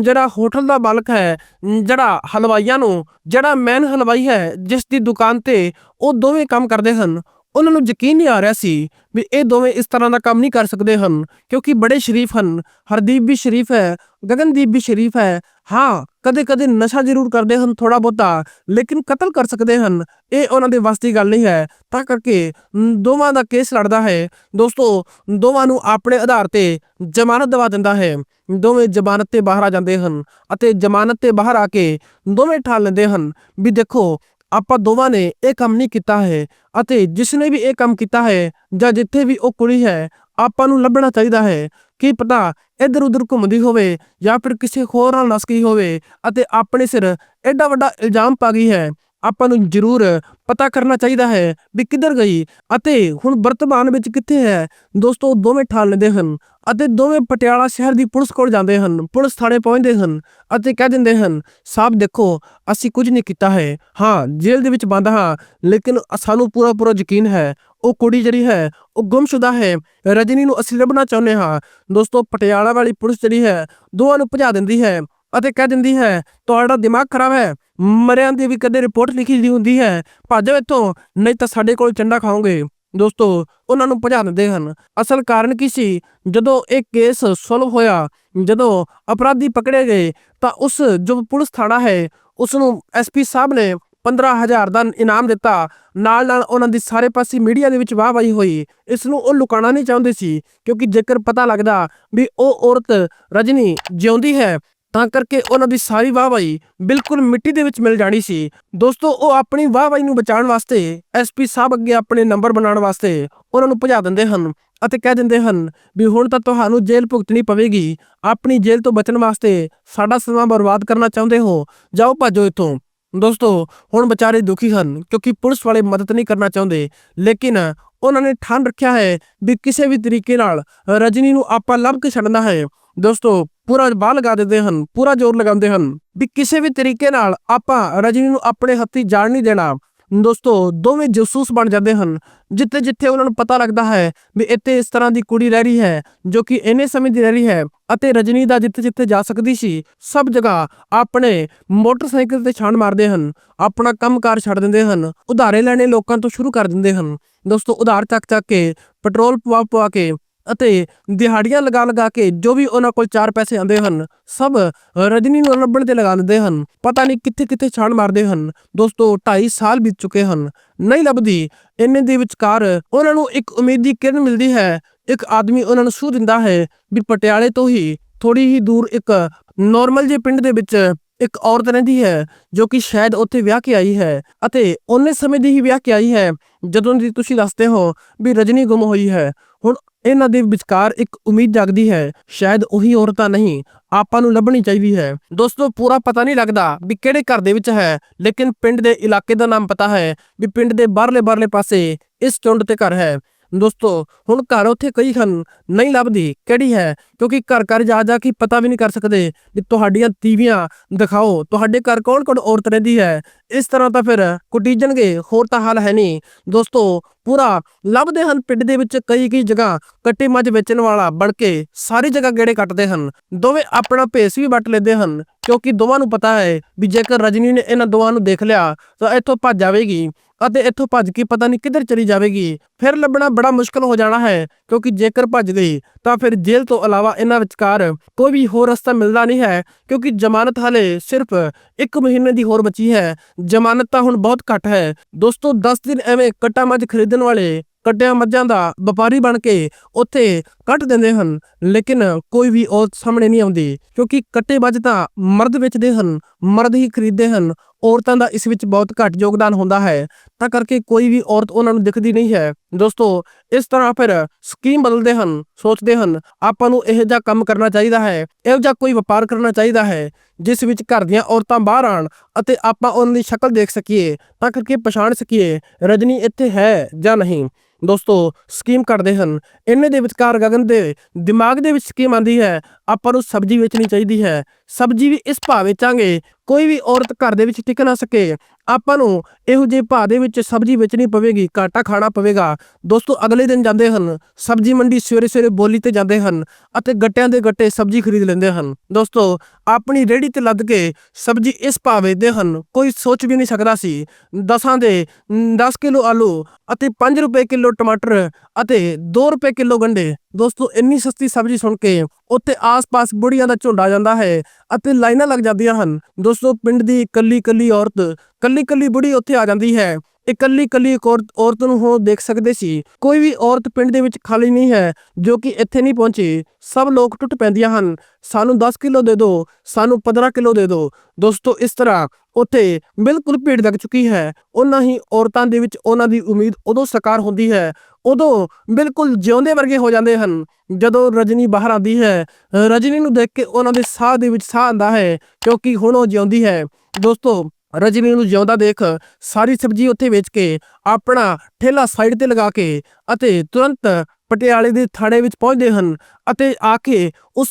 ਜਿਹੜਾ ਹੋਟਲ ਦਾ ਮਾਲਕ ਹੈ, ਜਿਹੜਾ ਹਲਵਾਈਆਂ ਨੂੰ, ਜਿਹੜਾ ਮੈਨ ਹਲਵਾਈ ਹੈ, ਜਿਸ ਦੀ ਦੁਕਾਨ ਤੇ ਉਹ ਦੋਵੇਂ ਕੰਮ ਕਰਦੇ ਹਨ। ਉਹਨਾਂ ਨੂੰ ਯਕੀਨ ਨਹੀਂ ਆ ਰਿਹਾ ਸੀ ਵੀ ਇਹ ਦੋਵੇਂ ਇਸ ਤਰ੍ਹਾਂ ਦਾ ਕੰਮ ਨਹੀਂ ਕਰ ਸਕਦੇ ਹਨ, ਕਿਉਂਕਿ ਬੜੇ ਸ਼ਰੀਫ ਹਨ। ਹਰਦੀਪ ਵੀ ਸ਼ਰੀਫ ਹੈ, ਗਗਨਦੀਪ ਵੀ ਸ਼ਰੀਫ ਹੈ। ਹਾਂ ਕਦੇ ਕਦੇ ਨਸ਼ਾ ਜ਼ਰੂਰ ਕਰਦੇ ਹਨ ਥੋੜਾ ਬਹੁਤਾ, ਲੇਕਿਨ ਕਤਲ ਕਰ ਸਕਦੇ ਹਨ। ਇਹ ਉਹਨਾਂ ਦੇ ਵੱਸ ਦੀ ਗੱਲ ਨਹੀਂ ਹੈ। ਤਾਂ ਕਰਕੇ ਦੋਵਾਂ ਦਾ ਕੇਸ ਲੜਦਾ ਹੈ। ਦੋਸਤੋ, ਦੋਵਾਂ ਨੂੰ ਆਪਣੇ ਆਧਾਰ ਤੇ ਜ਼ਮਾਨਤ ਦਵਾ ਦਿੰਦਾ ਹੈ। ਦੋਵੇਂ ਜ਼ਮਾਨਤ ਤੇ ਬਾਹਰ ਆ ਜਾਂਦੇ ਹਨ ਅਤੇ ਜ਼ਮਾਨਤ ਤੇ ਬਾਹਰ ਆ ਕੇ ਦੋਵੇਂ ਠਾਲ ਲੈਂਦੇ ਹਨ ਵੀ ਦੇਖੋ ਆਪਾਂ ਦੋਵਾਂ ਨੇ ਇਹ ਕੰਮ ਨਹੀਂ ਕੀਤਾ ਹੈ ਅਤੇ ਜਿਸ ਨੇ ਵੀ ਇਹ ਕੰਮ ਕੀਤਾ ਹੈ ਜਾਂ ਜਿੱਥੇ ਵੀ ਉਹ ਕੁੜੀ ਹੈ, ਆਪਾਂ ਨੂੰ ਲੱਭਣਾ ਚਾਹੀਦਾ ਹੈ। ਕੀ ਪਤਾ ਇੱਧਰ ਉੱਧਰ ਘੁੰਮਦੀ ਹੋਵੇ ਜਾਂ ਫਿਰ ਕਿਸੇ ਹੋਰ ਨਾਲ ਨਸ ਗਈ ਹੋਵੇ ਅਤੇ ਆਪਣੇ ਸਿਰ ਐਡਾ ਵੱਡਾ ਇਲਜ਼ਾਮ ਪਾ ਗਈ ਹੈ। ਆਪਾਂ ਨੂੰ ਜ਼ਰੂਰ ਪਤਾ ਕਰਨਾ ਚਾਹੀਦਾ ਹੈ ਵੀ ਕਿੱਧਰ ਗਈ ਅਤੇ ਹੁਣ ਵਰਤਮਾਨ ਵਿੱਚ ਕਿੱਥੇ ਹੈ। ਦੋਸਤੋ ਦੋਵੇਂ ਠਾਲ ਲੈਂਦੇ ਹਨ ਅਤੇ ਦੋਵੇਂ ਪਟਿਆਲਾ ਸ਼ਹਿਰ ਦੀ ਪੁਲਿਸ ਕੋਲ ਜਾਂਦੇ ਹਨ, ਪੁਲਿਸ ਥਾਣੇ ਪਹੁੰਚਦੇ ਹਨ ਅਤੇ ਕਹਿ ਦਿੰਦੇ ਹਨ ਸਾਹਿਬ ਦੇਖੋ, ਅਸੀਂ ਕੁਝ ਨਹੀਂ ਕੀਤਾ ਹੈ। ਹਾਂ, ਜੇਲ੍ਹ ਦੇ ਵਿੱਚ ਬੰਦ ਹਾਂ, ਲੇਕਿਨ ਸਾਨੂੰ ਪੂਰਾ ਪੂਰਾ ਯਕੀਨ ਹੈ, ਉਹ ਕੁੜੀ ਜਿਹੜੀ ਹੈ, ਉਹ ਗੁੰਮਸ਼ੁਦਾ ਹੈ। ਰਜਨੀ ਨੂੰ ਅਸੀਂ ਲੱਭਣਾ ਚਾਹੁੰਦੇ ਹਾਂ। ਦੋਸਤੋ, ਪਟਿਆਲਾ ਵਾਲੀ ਪੁਲਿਸ ਜਿਹੜੀ ਹੈ, ਦੋਵਾਂ ਨੂੰ ਭਜਾ ਦਿੰਦੀ ਹੈ। ਅਤੇ ਕਹਿ ਦਿੰਦੀ ਹੈ, ਤੁਹਾਡਾ ਦਿਮਾਗ ਖਰਾਬ ਹੈ। ਮਰਿਆਂ ਦੀ ਵੀ ਕਦੇ ਰਿਪੋਰਟ ਲਿਖੀ ਦੀ ਹੁੰਦੀ ਹੈ। ਭੱਜੋ ਇੱਥੋਂ, ਨਹੀਂ ਤਾਂ ਸਾਡੇ ਕੋਲ ਚੰਡਾ ਖਾਓਗੇ। ਦੋਸਤੋ, ਉਹਨਾਂ ਨੂੰ ਭਜਾ ਦਿੰਦੇ ਹਨ। ਅਸਲ ਕਾਰਨ ਕੀ ਸੀ? ਜਦੋਂ ਇਹ ਕੇਸ ਸੋਲਵ ਹੋਇਆ, ਜਦੋਂ ਅਪਰਾਧੀ ਪਕੜੇ ਗਏ, ਤਾਂ ਉਸ ਜੋ ਪੁਲਿਸ ਥਾਣਾ ਹੈ ਉਸ ਨੂੰ ਐਸਪੀ ਸਾਹਿਬ ਨੇ 15000 ਦਾ ਇਨਾਮ ਦਿੱਤਾ। ਨਾਲ ਨਾਲ ਉਹਨਾਂ ਦੀ ਸਾਰੇ ਪਾਸੇ ਮੀਡੀਆ ਦੇ ਵਿੱਚ ਵਾਹਵਾਹੀ ਹੋਈ। ਇਸ ਨੂੰ ਉਹ ਲੁਕਾਉਣਾ ਨਹੀਂ ਚਾਹੁੰਦੇ ਸੀ, ਕਿਉਂਕਿ ਜੇਕਰ ਪਤਾ ਲੱਗਦਾ ਵੀ ਉਹ ਔਰਤ ਰਜਨੀ ਜਿਉਂਦੀ ਹੈ ਤਾਂ ਕਰਕੇ ਉਹਨਾਂ ਦੀ ਸਾਰੀ ਵਾਹਵਾਹੀ ਬਿਲਕੁਲ ਮਿੱਟੀ ਦੇ ਵਿੱਚ ਮਿਲ ਜਾਣੀ ਸੀ। ਦੋਸਤੋ, ਉਹ ਆਪਣੀ ਵਾਹਵਾਹੀ ਨੂੰ ਬਚਾਉਣ ਵਾਸਤੇ ਐਸਪੀ ਸਾਹਿਬ ਅੱਗੇ ਆਪਣੇ ਨੰਬਰ ਬਣਾਉਣ ਵਾਸਤੇ ਉਹਨਾਂ ਨੂੰ ਭਜਾ ਦਿੰਦੇ ਹਨ ਅਤੇ ਕਹਿ ਦਿੰਦੇ ਹਨ ਵੀ ਹੁਣ ਤਾਂ ਤੁਹਾਨੂੰ ਜੇਲ੍ਹ ਭੁਗਤਣੀ ਪਵੇਗੀ। ਆਪਣੀ ਜੇਲ੍ਹ ਤੋਂ ਬਚਣ ਵਾਸਤੇ ਸਾਡਾ ਸਮਾਂ ਬਰਬਾਦ ਕਰਨਾ ਚਾਹੁੰਦੇ ਹੋ। ਜਾਓ ਭੱਜੋ ਇੱਥੋਂ। ਦੋਸਤੋ, ਹੁਣ ਵਿਚਾਰੇ ਦੁਖੀ ਹਨ ਕਿਉਂਕਿ ਪੁਲਿਸ ਵਾਲੇ ਮਦਦ ਨਹੀਂ ਕਰਨਾ ਚਾਹੁੰਦੇ। ਲੇਕਿਨ ਉਹਨਾਂ ਨੇ ਠਾਣ ਰੱਖਿਆ ਹੈ ਵੀ ਕਿਸੇ ਵੀ ਤਰੀਕੇ ਨਾਲ ਰਜਨੀ ਨੂੰ ਆਪਾਂ ਲੱਭ ਕੇ ਛੱਡਣਾ ਹੈ। ਦੋਸਤੋ ਪੂਰਾ ਬਾਹ ਲਗਾ ਦਿੰਦੇ ਹਨ, ਪੂਰਾ ਜ਼ੋਰ ਲਗਾਉਂਦੇ ਹਨ ਵੀ ਕਿਸੇ ਵੀ ਤਰੀਕੇ ਨਾਲ ਆਪਾਂ ਰਜਨੀ ਨੂੰ ਆਪਣੇ ਹੱਥੀ ਜਾਣ ਨਹੀਂ ਦੇਣਾ। ਦੋਸਤੋ, ਦੋਵੇਂ ਜਾਸੂਸ ਬਣ ਜਾਂਦੇ ਹਨ, ਜਿੱਥੇ ਜਿੱਥੇ ਉਹਨਾਂ ਨੂੰ ਪਤਾ ਲੱਗਦਾ ਹੈ ਵੀ ਇੱਥੇ ਇਸ ਤਰ੍ਹਾਂ ਦੀ ਕੁੜੀ ਰਹਿ ਰਹੀ ਹੈ, ਜੋ ਕਿ ਇੰਨੇ ਸਮੇਂ ਦੀ ਰਹਿ ਰਹੀ ਹੈ ਅਤੇ ਰਜਨੀ ਦਾ ਜਿੱਥੇ ਜਿੱਥੇ ਜਾ ਸਕਦੀ ਸੀ, ਸਭ ਜਗ੍ਹਾ ਆਪਣੇ ਮੋਟਰਸਾਈਕਲ ਤੇ ਛਾਣ ਮਾਰਦੇ ਹਨ, ਆਪਣਾ ਕੰਮਕਾਰ ਛੱਡ ਦਿੰਦੇ ਹਨ, ਉਧਾਰੇ ਲੈਣੇ ਲੋਕਾਂ ਤੋਂ ਸ਼ੁਰੂ ਕਰ ਦਿੰਦੇ ਹਨ। ਦੋਸਤੋ, ਉਧਾਰ ਚੱਕ ਚੱਕ ਕੇ, ਪੈਟਰੋਲ ਪਵਾ ਪਵਾ ਕੇ ਅਤੇ ਦਿਹਾੜੀਆਂ ਲਗਾ ਲਗਾ ਕੇ ਜੋ ਵੀ ਉਹਨਾਂ ਕੋਲ ਚਾਰ ਪੈਸੇ ਆਉਂਦੇ ਹਨ, ਸਭ ਰਜਨੀ ਨੂੰ ਲੱਭਣ ਤੇ ਲਗਾ ਦਿੰਦੇ ਹਨ। ਪਤਾ ਨਹੀਂ ਕਿੱਥੇ ਕਿੱਥੇ ਛਾਣ ਮਾਰਦੇ ਹਨ। ਦੋਸਤੋ 2.5 ਸਾਲ ਬੀਤ ਚੁੱਕੇ ਹਨ। ਨਹੀਂ ਲੱਭਦੀ। ਇੰਨੇ ਦੇ ਵਿਚਕਾਰ ਉਹਨਾਂ ਨੂੰ ਇੱਕ ਉਮੀਦ ਦੀ ਕਿਰਨ ਮਿਲਦੀ ਹੈ। ਇੱਕ ਆਦਮੀ ਉਹਨਾਂ ਨੂੰ ਸੂਹ ਦਿੰਦਾ ਹੈ ਵੀ ਪਟਿਆਲੇ ਤੋਂ ਹੀ ਥੋੜੀ ਹੀ ਦੂਰ ਇੱਕ ਨਾਰਮਲ ਜਿਹੇ ਪਿੰਡ ਦੇ ਵਿੱਚ ਇੱਕ ਔਰਤ ਰਹਿੰਦੀ ਹੈ, ਜੋ ਕਿ ਸ਼ਾਇਦ ਉੱਥੇ ਵਿਆਹ ਕੇ ਆਈ ਹੈ ਅਤੇ ਉਹਨੇ ਸਮੇਂ ਦੀ ਹੀ ਵਿਆਹ ਕੇ ਆਈ ਹੈ, ਜਦੋਂ ਦੀ ਤੁਸੀਂ ਦੱਸਦੇ ਹੋ ਵੀ ਰਜਨੀ ਗੁੰਮ ਹੋਈ ਹੈ। ਹੁਣ ਇਹਨਾਂ ਦੇ ਵਿਚਕਾਰ ਇੱਕ ਉਮੀਦ ਜਾਗਦੀ ਹੈ, ਸ਼ਾਇਦ ਉਹੀ ਔਰਤਾਂ ਨਹੀਂ, ਆਪਾਂ ਨੂੰ ਲੱਭਣੀ ਚਾਹੀਦੀ ਹੈ। ਦੋਸਤੋ, ਪੂਰਾ ਪਤਾ ਨਹੀਂ ਲੱਗਦਾ ਵੀ ਕਿਹੜੇ ਘਰ ਦੇ ਵਿੱਚ ਹੈ, ਲੇਕਿਨ ਪਿੰਡ ਦੇ ਇਲਾਕੇ ਦਾ ਨਾਮ ਪਤਾ ਹੈ ਵੀ ਪਿੰਡ ਦੇ ਬਾਹਰਲੇ ਬਾਹਰਲੇ ਪਾਸੇ ਇਸ ਚੁੰਡ ਤੇ ਘਰ ਹੈ। ਦੋਸਤੋ, ਹੁਣ ਘਰ ਉੱਥੇ ਕਈ ਹਨ, ਨਹੀਂ ਲੱਭਦੀ। ਕਿਹੜੀ ਹੈ? ਕਿਉਂਕਿ ਘਰ ਘਰ ਜਾ ਜਾ ਕੇ ਪਤਾ ਵੀ ਨਹੀਂ ਕਰ ਸਕਦੇ ਵੀ ਤੁਹਾਡੀਆਂ ਤੀਵੀਆਂ ਦਿਖਾਓ, ਤੁਹਾਡੇ ਘਰ ਕੌਣ ਕੌਣ ਔਰਤ ਰਹਿੰਦੀ ਹੈ? ਇਸ ਤਰ੍ਹਾਂ ਤਾਂ ਫਿਰ ਕੁਟੀਜਣਗੇ, ਹੋਰ ਤਾਂ ਹਾਲ ਹੈ ਨਹੀਂ। ਦੋਸਤੋ, ਪੂਰਾ ਲੱਭਦੇ ਹਨ ਪਿੰਡ ਦੇ ਵਿੱਚ ਕਈ ਕਈ ਜਗ੍ਹਾ, ਕੱਟੇ ਮੱਝ ਵੇਚਣ ਵਾਲਾ ਬਣ ਕੇ ਸਾਰੀ ਜਗ੍ਹਾ ਗੇੜੇ ਕੱਟਦੇ ਹਨ। ਦੋਵੇਂ ਆਪਣਾ ਭੇਸ ਵੀ ਵੱਟ ਲੈਂਦੇ ਹਨ, ਕਿਉਂਕਿ ਦੋਵਾਂ ਨੂੰ ਪਤਾ ਹੈ ਵੀ ਜੇਕਰ ਰਜਨੀ ਨੇ ਇਹਨਾਂ ਦੋਵਾਂ ਨੂੰ ਦੇਖ ਲਿਆ, ਤਾਂ ਇੱਥੋਂ ਭੱਜ ਜਾਵੇਗੀ ਅਤੇ ਇੱਥੋਂ ਭੱਜ ਕੇ ਪਤਾ ਨਹੀਂ ਕਿੱਧਰ ਚਲੀ ਜਾਵੇਗੀ। ਫਿਰ ਲੱਭਣਾ ਬੜਾ ਮੁਸ਼ਕਲ ਹੋ ਜਾਣਾ ਹੈ, ਕਿਉਂਕਿ ਜੇਕਰ ਭੱਜ ਗਈ, ਤਾਂ ਫਿਰ ਜੇਲ੍ਹ ਤੋਂ ਇਲਾਵਾ ਇਹਨਾਂ ਵਿਚਕਾਰ ਕੋਈ ਵੀ ਹੋਰ ਰਸਤਾ ਮਿਲਦਾ ਨਹੀਂ ਹੈ, ਕਿਉਂਕਿ ਜ਼ਮਾਨਤ ਹਲੇ ਸਿਰਫ 1 ਮਹੀਨੇ ਦੀ ਹੋਰ ਬਚੀ ਹੈ। ਜ਼ਮਾਨਤ ਤਾਂ ਹੁਣ ਬਹੁਤ ਘੱਟ ਹੈ। ਦੋਸਤੋ 10 ਦਿਨ ਐਵੇਂ ਕੱਟਾ ਮੱਝ ਖਰੀਦਣ ਵਾਲੇ, ਕੱਟਿਆਂ ਮੱਝਾਂ ਦਾ ਵਪਾਰੀ ਬਣ ਕੇ ਉੱਥੇ ਕੱਟ ਦਿੰਦੇ ਹਨ, ਲੇਕਿਨ ਕੋਈ ਵੀ ਔਰਤ ਸਾਹਮਣੇ ਨਹੀਂ ਆਉਂਦੀ, ਕਿਉਂਕਿ ਕੱਟੇ ਮੱਝ ਤਾਂ ਮਰਦ ਵੇਚਦੇ ਹਨ, ਮਰਦ ਹੀ ਖਰੀਦਦੇ ਹਨ ਔਰਤਾਂ ਦਾ ਇਸ ਵਿੱਚ ਬਹੁਤ ਘੱਟ ਯੋਗਦਾਨ ਹੁੰਦਾ ਹੈ। ਤਾਂ ਕਰਕੇ ਕੋਈ ਵੀ ਔਰਤ ਉਹਨਾਂ ਨੂੰ ਦਿਖਦੀ ਨਹੀਂ ਹੈ। ਦੋਸਤੋ, ਇਸ ਤਰ੍ਹਾਂ ਫਿਰ ਸਕੀਮ ਬਦਲਦੇ ਹਨ, ਸੋਚਦੇ ਹਨ, ਆਪਾਂ ਨੂੰ ਇਹੋ ਜਿਹਾ ਕੰਮ ਕਰਨਾ ਚਾਹੀਦਾ ਹੈ, ਇਹੋ ਜਿਹਾ ਕੋਈ ਵਪਾਰ ਕਰਨਾ ਚਾਹੀਦਾ ਹੈ, ਜਿਸ ਵਿੱਚ ਘਰ ਦੀਆਂ ਔਰਤਾਂ ਬਾਹਰ ਆਣ ਅਤੇ ਆਪਾਂ ਉਹਨਾਂ ਦੀ ਸ਼ਕਲ ਦੇਖ ਸਕੀਏ, ਤਾਂ ਕਰਕੇ ਪਛਾਣ ਸਕੀਏ, ਰਜਨੀ ਇੱਥੇ ਹੈ ਜਾਂ ਨਹੀਂ। ਦੋਸਤੋ ਸਕੀਮ ਕਰਦੇ ਹਨ। ਇੰਨੇ ਦੇ ਵਿਚਕਾਰ ਗਗਨ ਦੇ ਦਿਮਾਗ ਦੇ ਵਿੱਚ ਸਕੀਮ ਆਂਦੀ ਹੈ, ਆਪਾਂ ਨੂੰ ਸਬਜ਼ੀ ਵੇਚਣੀ ਚਾਹੀਦੀ ਹੈ। ਸਬਜ਼ੀ ਵੀ ਇਸ ਭਾਅ ਵੇਚਾਂਗੇ, ਕੋਈ ਵੀ ਔਰਤ ਘਰ ਦੇ ਵਿੱਚ ਟਿਕ ਨਾ ਸਕੇ। ਆਪਾਂ ਨੂੰ ਇਹੋ ਜਿਹੇ ਭਾਅ ਦੇ ਵਿੱਚ ਸਬਜ਼ੀ ਵੇਚਣੀ ਪਵੇਗੀ, ਘਾਟਾ ਖਾਣਾ ਪਵੇਗਾ। ਦੋਸਤੋ, ਅਗਲੇ ਦਿਨ ਜਾਂਦੇ ਹਨ, ਸਬਜ਼ੀ ਮੰਡੀ ਸਵੇਰੇ ਸਵੇਰੇ ਬੋਲੀ ਤੇ ਜਾਂਦੇ ਹਨ ਅਤੇ ਗੱਟਿਆਂ ਦੇ ਗੱਟੇ ਸਬਜ਼ੀ ਖਰੀਦ ਲੈਂਦੇ ਹਨ। ਦੋਸਤੋ, ਆਪਣੀ ਰੇੜੀ ਤੇ ਲੱਦ ਕੇ ਸਬਜ਼ੀ ਇਸ ਭਾਅ ਵੇਚਦੇ ਹਨ। ਕੋਈ ਸੋਚ ਵੀ ਨਹੀਂ ਸਕਦਾ ਸੀ। ਦਸਾਂ ਦੇ 10 ਕਿਲੋ ਆਲੂ ਅਤੇ 5 ਰੁਪਏ ਕਿਲੋ ਟਮਾਟਰ ਅਤੇ 2 ਰੁਪਏ ਕਿਲੋ ਗੰਡੇ। ਦੋਸਤੋ, ਇੰਨੀ ਸਸਤੀ ਸਬਜ਼ੀ ਸੁਣ ਕੇ ਉੱਥੇ ਆਸ-ਪਾਸ ਬੁੜੀਆਂ ਦਾ ਝੁੰਡ ਆ ਜਾਂਦਾ ਹੈ ਅਤੇ ਲਾਈਨਾਂ ਲੱਗ ਜਾਂਦੀਆਂ ਹਨ। ਦੋਸਤੋ, ਪਿੰਡ ਦੀ ਇਕੱਲੀ ਇਕੱਲੀ ਔਰਤ ਇਕੱਲੀ ਇਕੱਲੀ ਬੁੜੀ ਉੱਥੇ ਆ ਜਾਂਦੀ ਹੈ। ਇਕੱਲੀ ਇਕੱਲੀ ਔਰਤ ਔਰਤ ਨੂੰ ਹੋ ਦੇਖ ਸਕਦੇ ਸੀ। ਕੋਈ ਵੀ ਔਰਤ ਪਿੰਡ ਦੇ ਵਿੱਚ ਖਾਲੀ ਨਹੀਂ ਹੈ, ਜੋ ਕਿ ਇੱਥੇ ਨਹੀਂ ਪਹੁੰਚੀ। ਸਭ ਲੋਕ ਟੁੱਟ ਪੈਂਦੀਆਂ ਹਨ। ਸਾਨੂੰ 10 ਕਿਲੋ ਦੇ ਦਿਓ ਸਾਨੂੰ 15 ਕਿਲੋ ਦੇ ਦਿਓ ਦੋਸਤੋ, ਇਸ ਤਰ੍ਹਾਂ ਉੱਥੇ ਬਿਲਕੁਲ ਭੀੜ ਲੱਗ ਚੁੱਕੀ ਹੈ। ਉਹਨਾਂ ਹੀ ਔਰਤਾਂ ਦੇ ਵਿੱਚ ਉਹਨਾਂ ਦੀ ਉਮੀਦ ਉਦੋਂ ਸਾਕਾਰ ਹੁੰਦੀ ਹੈ, ਉਦੋਂ ਬਿਲਕੁਲ ਜਿਉਂਦੇ ਵਰਗੇ ਹੋ ਜਾਂਦੇ ਹਨ, ਜਦੋਂ ਰਜਨੀ ਬਾਹਰ ਆਉਂਦੀ ਹੈ। ਰਜਨੀ ਨੂੰ ਦੇਖ ਕੇ ਉਹਨਾਂ ਦੇ ਸਾਹ ਦੇ ਵਿੱਚ ਸਾਹ ਆਉਂਦਾ ਹੈ, ਕਿਉਂਕਿ ਹੁਣ ਉਹ ਜਿਉਂਦੀ ਹੈ। ਦੋਸਤੋ, ਰਜਨੀ ਨੂੰ ਜਿਉਂਦਾ ਦੇਖ, ਸਾਰੀ ਸਬਜ਼ੀ ਉੱਥੇ ਵੇਚ ਕੇ, ਆਪਣਾ ਠੇਲਾ ਸਾਈਡ ਤੇ ਲਗਾ ਕੇ ਅਤੇ ਤੁਰੰਤ ਪਟਿਆਲੇ ਦੇ ਥਾਣੇ ਵਿੱਚ ਪਹੁੰਚਦੇ ਹਨ ਅਤੇ ਆ ਕੇ ਉਸ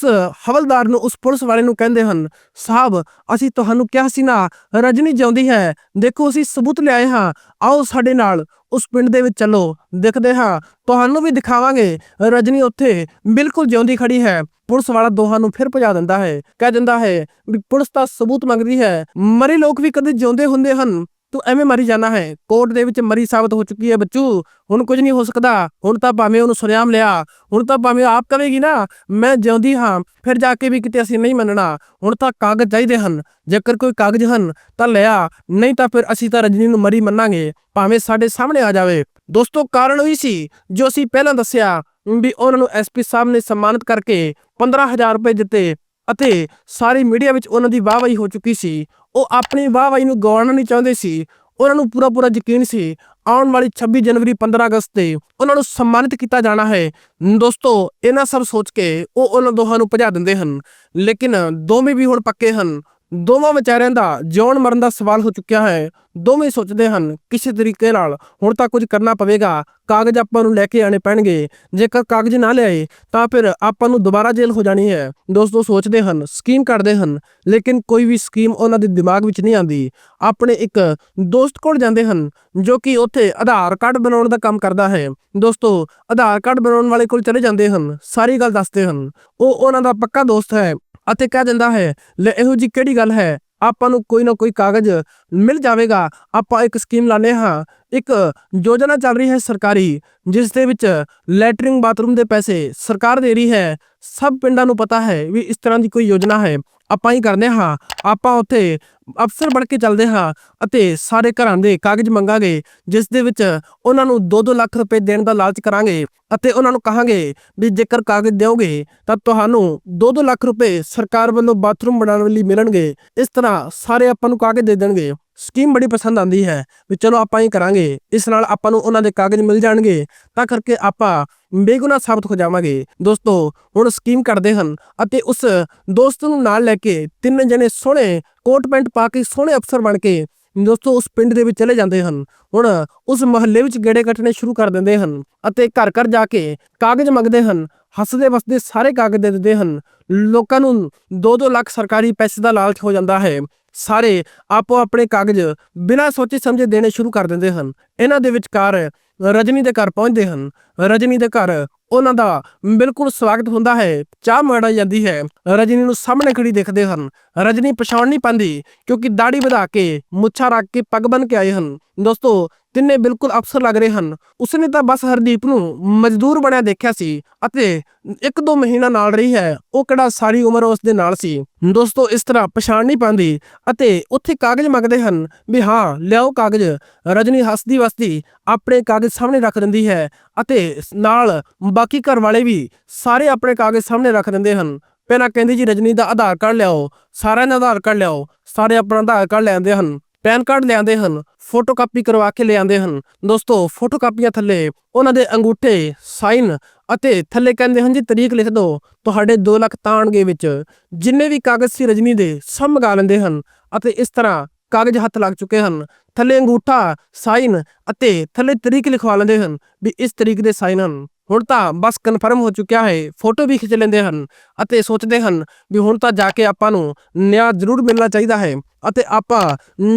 ਹਵਲਦਾਰ ਨੂੰ, ਉਸ ਪੁਲਿਸ ਵਾਲੇ ਨੂੰ ਕਹਿੰਦੇ ਹਨ, ਸਾਹਿਬ, ਅਸੀਂ ਤੁਹਾਨੂੰ ਕਿਹਾ ਸੀ ਨਾ, ਰਜਨੀ ਜਿਉਂਦੀ ਹੈ। ਦੇਖੋ, ਅਸੀਂ ਸਬੂਤ ਲਿਆਏ ਹਾਂ। ਆਓ ਸਾਡੇ ਨਾਲ, ਉਸ ਪਿੰਡ ਦੇ ਵਿੱਚ ਚੱਲੋ। ਦੇਖਦੇ ਹਾਂ, ਤੁਹਾਨੂੰ ਵੀ ਦਿਖਾਵਾਂਗੇ। ਰਜਨੀ ਉੱਥੇ ਬਿਲਕੁਲ ਜਿਉਂਦੀ ਖੜੀ ਹੈ। ਪੁਲਿਸ ਵਾਲਾ ਦੋਹਾਂ ਨੂੰ ਫਿਰ ਭਜਾ ਦਿੰਦਾ ਹੈ। ਕਹਿ ਦਿੰਦਾ ਹੈ ਵੀ ਪੁਲਿਸ ਤਾਂ ਸਬੂਤ ਮੰਗਦੀ ਹੈ। ਮਰੇ ਲੋਕ ਵੀ ਕਦੇ ਜਿਉਂਦੇ ਹੁੰਦੇ ਹਨ। ਤੂੰ ਐਵੇਂ ਮਰੀ ਜਾਣਾ ਹੈ। ਕੋਰਟ ਦੇ ਵਿੱਚ ਮਰੀ ਸਾਬਤ ਹੋ ਚੁੱਕੀ ਹੈ ਬੱਚੂ। ਹੁਣ ਕੁਝ ਨਹੀਂ ਹੋ ਸਕਦਾ। ਹੁਣ ਤਾਂ ਭਾਵੇਂ ਉਹਨੂੰ ਸੁਰਿਆਮ ਲਿਆ। ਹੁਣ ਤਾਂ ਭਾਵੇਂ ਆਪ ਕਹੇਗੀ ਨਾ। ਮੈਂ ਜਿਉਂਦੀ ਹਾਂ। ਫਿਰ ਜਾ ਕੇ ਵੀ ਕਿਤੇ ਅਸੀਂ ਨਹੀਂ ਮੰਨਣਾ। ਹੁਣ ਤਾਂ ਕਾਗਜ਼ ਚਾਹੀਦੇ ਹਨ। ਜੇਕਰ ਕੋਈ ਕਾਗਜ਼ ਹਨ, ਤਾਂ ਲਿਆ। ਨਹੀਂ ਤਾਂ ਫਿਰ ਅਸੀਂ ਤਾਂ ਰਜਨੀ ਨੂੰ ਮਰੀ ਮੰਨਾਂਗੇ। ਭਾਵੇਂ ਸਾਡੇ ਸਾਹਮਣੇ ਆ ਜਾਵੇ। ਦੋਸਤੋ, ਕਾਰਨ ਉਹੀ ਸੀ ਜੋ ਅਸੀਂ ਪਹਿਲਾਂ ਦੱਸਿਆ ਵੀ ਉਹਨਾਂ ਨੂੰ ਐਸਪੀ ਸਾਹਿਬ ਨੇ ਸਨਮਾਨਿਤ ਕਰਕੇ 15000 ਰੁਪਏ ਦਿੱਤੇ ਅਤੇ ਸਾਰੀ ਮੀਡੀਆ ਵਿੱਚ ਉਹਨਾਂ ਦੀ ਵਾਹਵਾਹੀ ਹੋ ਚੁੱਕੀ ਸੀ। ਉਹ ਆਪਣੀ ਵਾਹਵਾਹੀ ਨੂੰ ਗਵਾਉਣਾ ਨਹੀਂ ਚਾਹੁੰਦੇ ਸੀ। ਉਹਨਾਂ ਨੂੰ ਪੂਰਾ ਪੂਰਾ ਯਕੀਨ ਸੀ, ਆਉਣ ਵਾਲੀ 26 ਜਨਵਰੀ 15 ਅਗਸਤ ਤੇ ਉਹਨਾਂ ਨੂੰ ਸਨਮਾਨਿਤ ਕੀਤਾ ਜਾਣਾ ਹੈ। ਦੋਸਤੋ, ਇਹਨਾਂ ਸਭ ਸੋਚ ਕੇ ਉਹ ਉਹਨਾਂ ਦੋਹਾਂ ਨੂੰ ਭਜਾ ਦਿੰਦੇ ਹਨ, ਲੇਕਿਨ ਦੋਵੇਂ ਵੀ ਹੁਣ ਪੱਕੇ ਹਨ। ਦੋਵਾਂ ਵਿਚਾਰਿਆਂ ਦਾ ਜਿਉਣ ਮਰਨ ਦਾ ਸਵਾਲ ਹੋ ਚੁੱਕਿਆ ਹੈ। ਦੋਵੇਂ ਸੋਚਦੇ ਹਨ, ਕਿਸੇ ਤਰੀਕੇ ਨਾਲ ਹੁਣ ਤਾਂ ਕੁਝ ਕਰਨਾ ਪਵੇਗਾ, ਕਾਗਜ਼ ਆਪਾਂ ਨੂੰ ਲੈ ਕੇ ਆਣੇ ਪੈਣਗੇ। ਜੇਕਰ ਕਾਗਜ਼ ਨਾ ਲਿਆਏ, ਤਾਂ ਫਿਰ ਆਪਾਂ ਨੂੰ ਦੁਬਾਰਾ ਜੇਲ੍ਹ ਹੋ ਜਾਣੀ ਹੈ। ਦੋਸਤੋ ਸੋਚਦੇ ਹਨ, ਸਕੀਮ ਕੱਢਦੇ ਹਨ, ਲੇਕਿਨ ਕੋਈ ਵੀ ਸਕੀਮ ਉਹਨਾਂ ਦੇ ਦਿਮਾਗ ਵਿੱਚ ਨਹੀਂ ਆਉਂਦੀ। ਆਪਣੇ ਇੱਕ ਦੋਸਤ ਕੋਲ ਜਾਂਦੇ ਹਨ, ਜੋ ਕਿ ਉੱਥੇ ਆਧਾਰ ਕਾਰਡ ਬਣਾਉਣ ਦਾ ਕੰਮ ਕਰਦਾ ਹੈ। ਦੋਸਤੋ, ਆਧਾਰ ਕਾਰਡ ਬਣਾਉਣ ਵਾਲੇ ਕੋਲ ਚਲੇ ਜਾਂਦੇ ਹਨ, ਸਾਰੀ ਗੱਲ ਦੱਸਦੇ ਹਨ। ਉਹ ਉਹਨਾਂ ਦਾ ਪੱਕਾ ਦੋਸਤ ਹੈ। ਅਤੇ ਕਹਿ ਦਿੰਦਾ ਹੈ, ਲੈ, ਇਹੋ ਜੀ ਕਿਹੜੀ ਗੱਲ ਹੈ? ਆਪਾਂ ਨੂੰ ਕੋਈ ਨਾ ਕੋਈ ਕਾਗਜ਼ ਮਿਲ ਜਾਵੇਗਾ। ਆਪਾਂ ਇੱਕ ਸਕੀਮ ਲਾਣੇ ਹਾਂ। ਇੱਕ ਯੋਜਨਾ ਚੱਲ ਰਹੀ ਹੈ ਸਰਕਾਰੀ, ਜਿਸ ਦੇ ਵਿੱਚ ਲੈਟਰਿੰਗ ਬਾਥਰੂਮ ਦੇ ਪੈਸੇ ਸਰਕਾਰ ਦੇ ਰਹੀ ਹੈ। ਸਭ ਪਿੰਡਾਂ ਨੂੰ ਪਤਾ ਹੈ ਵੀ ਇਸ ਤਰ੍ਹਾਂ ਦੀ ਕੋਈ ਯੋਜਨਾ ਹੈ। ਆਪਾਂ ਹੀ ਕਰਦੇ ਹਾਂ। ਆਪਾਂ ਉੱਥੇ ਅਫਸਰ ਬਣ ਕੇ ਚੱਲਦੇ ਹਾਂ ਅਤੇ ਸਾਰੇ ਘਰਾਂ ਦੇ ਕਾਗਜ਼ ਮੰਗਾਂਗੇ, ਜਿਸ ਦੇ ਵਿੱਚ ਉਹਨਾਂ ਨੂੰ 2-2 ਲੱਖ ਰੁਪਏ ਦੇਣ ਦਾ ਲਾਲਚ ਕਰਾਂਗੇ ਅਤੇ ਉਹਨਾਂ ਨੂੰ ਕਹਾਂਗੇ ਵੀ ਜੇਕਰ ਕਾਗਜ਼ ਦਿਓਗੇ ਤਾਂ ਤੁਹਾਨੂੰ 2-2 ਲੱਖ ਰੁਪਏ ਸਰਕਾਰ ਵੱਲੋਂ ਬਾਥਰੂਮ ਬਣਾਉਣ ਲਈ ਮਿਲਣਗੇ। ਇਸ ਤਰ੍ਹਾਂ ਸਾਰੇ ਆਪਾਂ ਨੂੰ ਕਾਗਜ਼ ਦੇ ਦੇਣਗੇ। ਸਕੀਮ ਬੜੀ ਪਸੰਦ ਆਂਦੀ ਹੈ ਵੀ ਚਲੋ ਆਪਾਂ ਹੀ ਕਰਾਂਗੇ, ਇਸ ਨਾਲ ਆਪਾਂ ਨੂੰ ਉਹਨਾਂ ਦੇ ਕਾਗਜ਼ ਮਿਲ ਜਾਣਗੇ, ਤਾਂ ਕਰਕੇ ਆਪਾਂ ਬੇਗੁਨਾਹ ਸਾਬਤ ਹੋ ਜਾਵਾਂਗੇ। ਦੋਸਤੋ, ਹੁਣ ਸਕੀਮ ਕਰਦੇ ਹਨ ਅਤੇ ਉਸ ਦੋਸਤ ਨੂੰ ਨਾਲ ਲੈ ਕੇ ਤਿੰਨ ਜਣੇ ਸੋਹਣੇ ਕੋਟ ਪੈਂਟ ਪਾ ਕੇ ਸੋਹਣੇ ਅਫਸਰ ਬਣ ਕੇ ਦੋਸਤੋ ਉਸ ਪਿੰਡ ਦੇ ਵਿੱਚ ਚਲੇ ਜਾਂਦੇ ਹਨ। ਹੁਣ ਉਸ ਮਹੱਲੇ ਵਿੱਚ ਗੇੜੇ ਕੱਟਣੇ ਸ਼ੁਰੂ ਕਰ ਦਿੰਦੇ ਹਨ ਅਤੇ ਘਰ ਘਰ ਜਾ ਕੇ ਕਾਗਜ਼ ਮੰਗਦੇ ਹਨ, ਹੱਸਦੇ ਵਸਦੇ ਸਾਰੇ ਕਾਗਜ਼ ਦੇ ਦਿੰਦੇ ਹਨ। ਲੋਕਾਂ ਨੂੰ 2-2 ਲੱਖ ਸਰਕਾਰੀ ਪੈਸੇ ਦਾ ਲਾਲਚ ਹੋ ਜਾਂਦਾ ਹੈ। ਸਾਰੇ ਆਪੋ ਆਪਣੇ ਕਾਗਜ਼ ਬਿਨਾਂ ਸੋਚੇ ਸਮਝੇ ਦੇਣੇ ਸ਼ੁਰੂ ਕਰ ਦਿੰਦੇ ਹਨ। ਇਹਨਾਂ ਦੇ ਵਿਚਕਾਰ ਰਜਨੀ ਦੇ ਘਰ ਪਹੁੰਚਦੇ ਹਨ। ਰਜਨੀ ਦੇ ਘਰ ਉਹਨਾਂ ਦਾ ਬਿਲਕੁਲ ਸਵਾਗਤ ਹੁੰਦਾ ਹੈ। ਚਾਹ ਮਾੜੀ ਜਾਂਦੀ ਹੈ। ਰਜਨੀ ਨੂੰ ਸਾਹਮਣੇ ਖੜੀ ਦੇਖਦੇ ਹਨ। ਰਜਨੀ ਪਛਾਣ ਨਹੀਂ ਪਾਉਂਦੀ ਕਿਉਂਕਿ ਦਾੜੀ ਵਧਾ ਕੇ ਮੁੱਛਾਂ ਰੱਖ ਕੇ ਪੱਗ ਬਨ ਕੇ ਆਏ ਹਨ। ਦੋਸਤੋ, ਤਿੰਨੇ ਬਿਲਕੁਲ ਅਫਸਰ ਲੱਗ ਰਹੇ ਹਨ। ਉਸਨੇ ਤਾਂ ਬਸ ਹਰਦੀਪ ਨੂੰ ਮਜ਼ਦੂਰ ਬਣਿਆ ਦੇਖਿਆ ਸੀ ਅਤੇ ਇੱਕ ਦੋ ਮਹੀਨਾ ਨਾਲ ਰਹੀ ਹੈ। ਉਹ ਕਿਹੜਾ ਸਾਰੀ ਉਮਰ ਉਸ ਦੇ ਨਾਲ ਸੀ। ਦੋਸਤੋ, ਇਸ ਤਰ੍ਹਾਂ ਪਛਾਣ ਨਹੀਂ ਪਾਉਂਦੀ ਅਤੇ ਉੱਥੇ ਕਾਗਜ਼ ਮੰਗਦੇ ਹਨ ਵੀ ਹਾਂ, ਲਿਆਓ ਕਾਗਜ਼। ਰਜਨੀ ਹੱਸਦੀ ਵਸਦੀ ਆਪਣੇ ਕਾਗਜ਼ ਸਾਹਮਣੇ ਰੱਖ ਦਿੰਦੀ ਹੈ ਅਤੇ ਨਾਲ ਬਾਕੀ ਘਰ ਵਾਲੇ ਵੀ ਸਾਰੇ ਆਪਣੇ ਕਾਗਜ਼ ਸਾਹਮਣੇ ਰੱਖ ਦਿੰਦੇ ਹਨ। ਪਹਿਲਾਂ ਕਹਿੰਦੀ ਜੀ, ਰਜਨੀ ਦਾ ਆਧਾਰ ਕਾਰਡ ਲਿਆਓ, ਸਾਰਿਆਂ ਦਾ ਆਧਾਰ ਕਾਰਡ ਲਿਆਓ, ਸਾਰੇ ਆਪਣਾ ਆਧਾਰ ਕਾਰਡ ਲੈਂਦੇ ਹਨ, ਪੈਨ ਕਾਰਡ ਲਿਆਂਦੇ ਹਨ, ਫੋਟੋ ਕਾਪੀ ਕਰਵਾ ਕੇ ਲਿਆਂਦੇ ਹਨ। ਦੋਸਤੋ, ਫੋਟੋ ਕਾਪੀਆਂ ਥੱਲੇ ਉਹਨਾਂ ਦੇ ਅੰਗੂਠੇ, ਸਾਈਨ ਅਤੇ ਥੱਲੇ ਕਹਿੰਦੇ ਹਨ ਜੀ, ਤਰੀਕ ਲਿਖ ਦਿਓ, ਤੁਹਾਡੇ 2 ਲੱਖ ਤਾਣਗੇ ਵਿੱਚ। ਜਿੰਨੇ ਵੀ ਕਾਗਜ਼ ਸੀ ਰਜਨੀ ਦੇ, ਸਭ ਮੰਗਾ ਲੈਂਦੇ ਹਨ ਅਤੇ ਇਸ ਤਰ੍ਹਾਂ ਕਾਗਜ਼ ਹੱਥ ਲੱਗ ਚੁੱਕੇ ਹਨ। ਥੱਲੇ ਅੰਗੂਠਾ, ਸਾਈਨ ਅਤੇ ਥੱਲੇ ਤਰੀਕ ਲਿਖਵਾ ਲੈਂਦੇ ਹਨ ਵੀ ਇਸ ਤਰੀਕ ਦੇ ਸਾਈਨ ਹਨ। ਹੁਣ ਤਾਂ ਬਸ ਕਨਫਰਮ ਹੋ ਚੁੱਕਿਆ ਹੈ, ਫੋਟੋ ਵੀ ਖਿੱਚ ਲੈਂਦੇ ਹਨ ਅਤੇ ਸੋਚਦੇ ਹਨ ਵੀ ਹੁਣ ਤਾਂ ਜਾ ਕੇ ਆਪਾਂ ਨੂੰ ਨਿਆਂ ਜ਼ਰੂਰ ਮਿਲਣਾ ਚਾਹੀਦਾ ਹੈ ਅਤੇ ਆਪਾਂ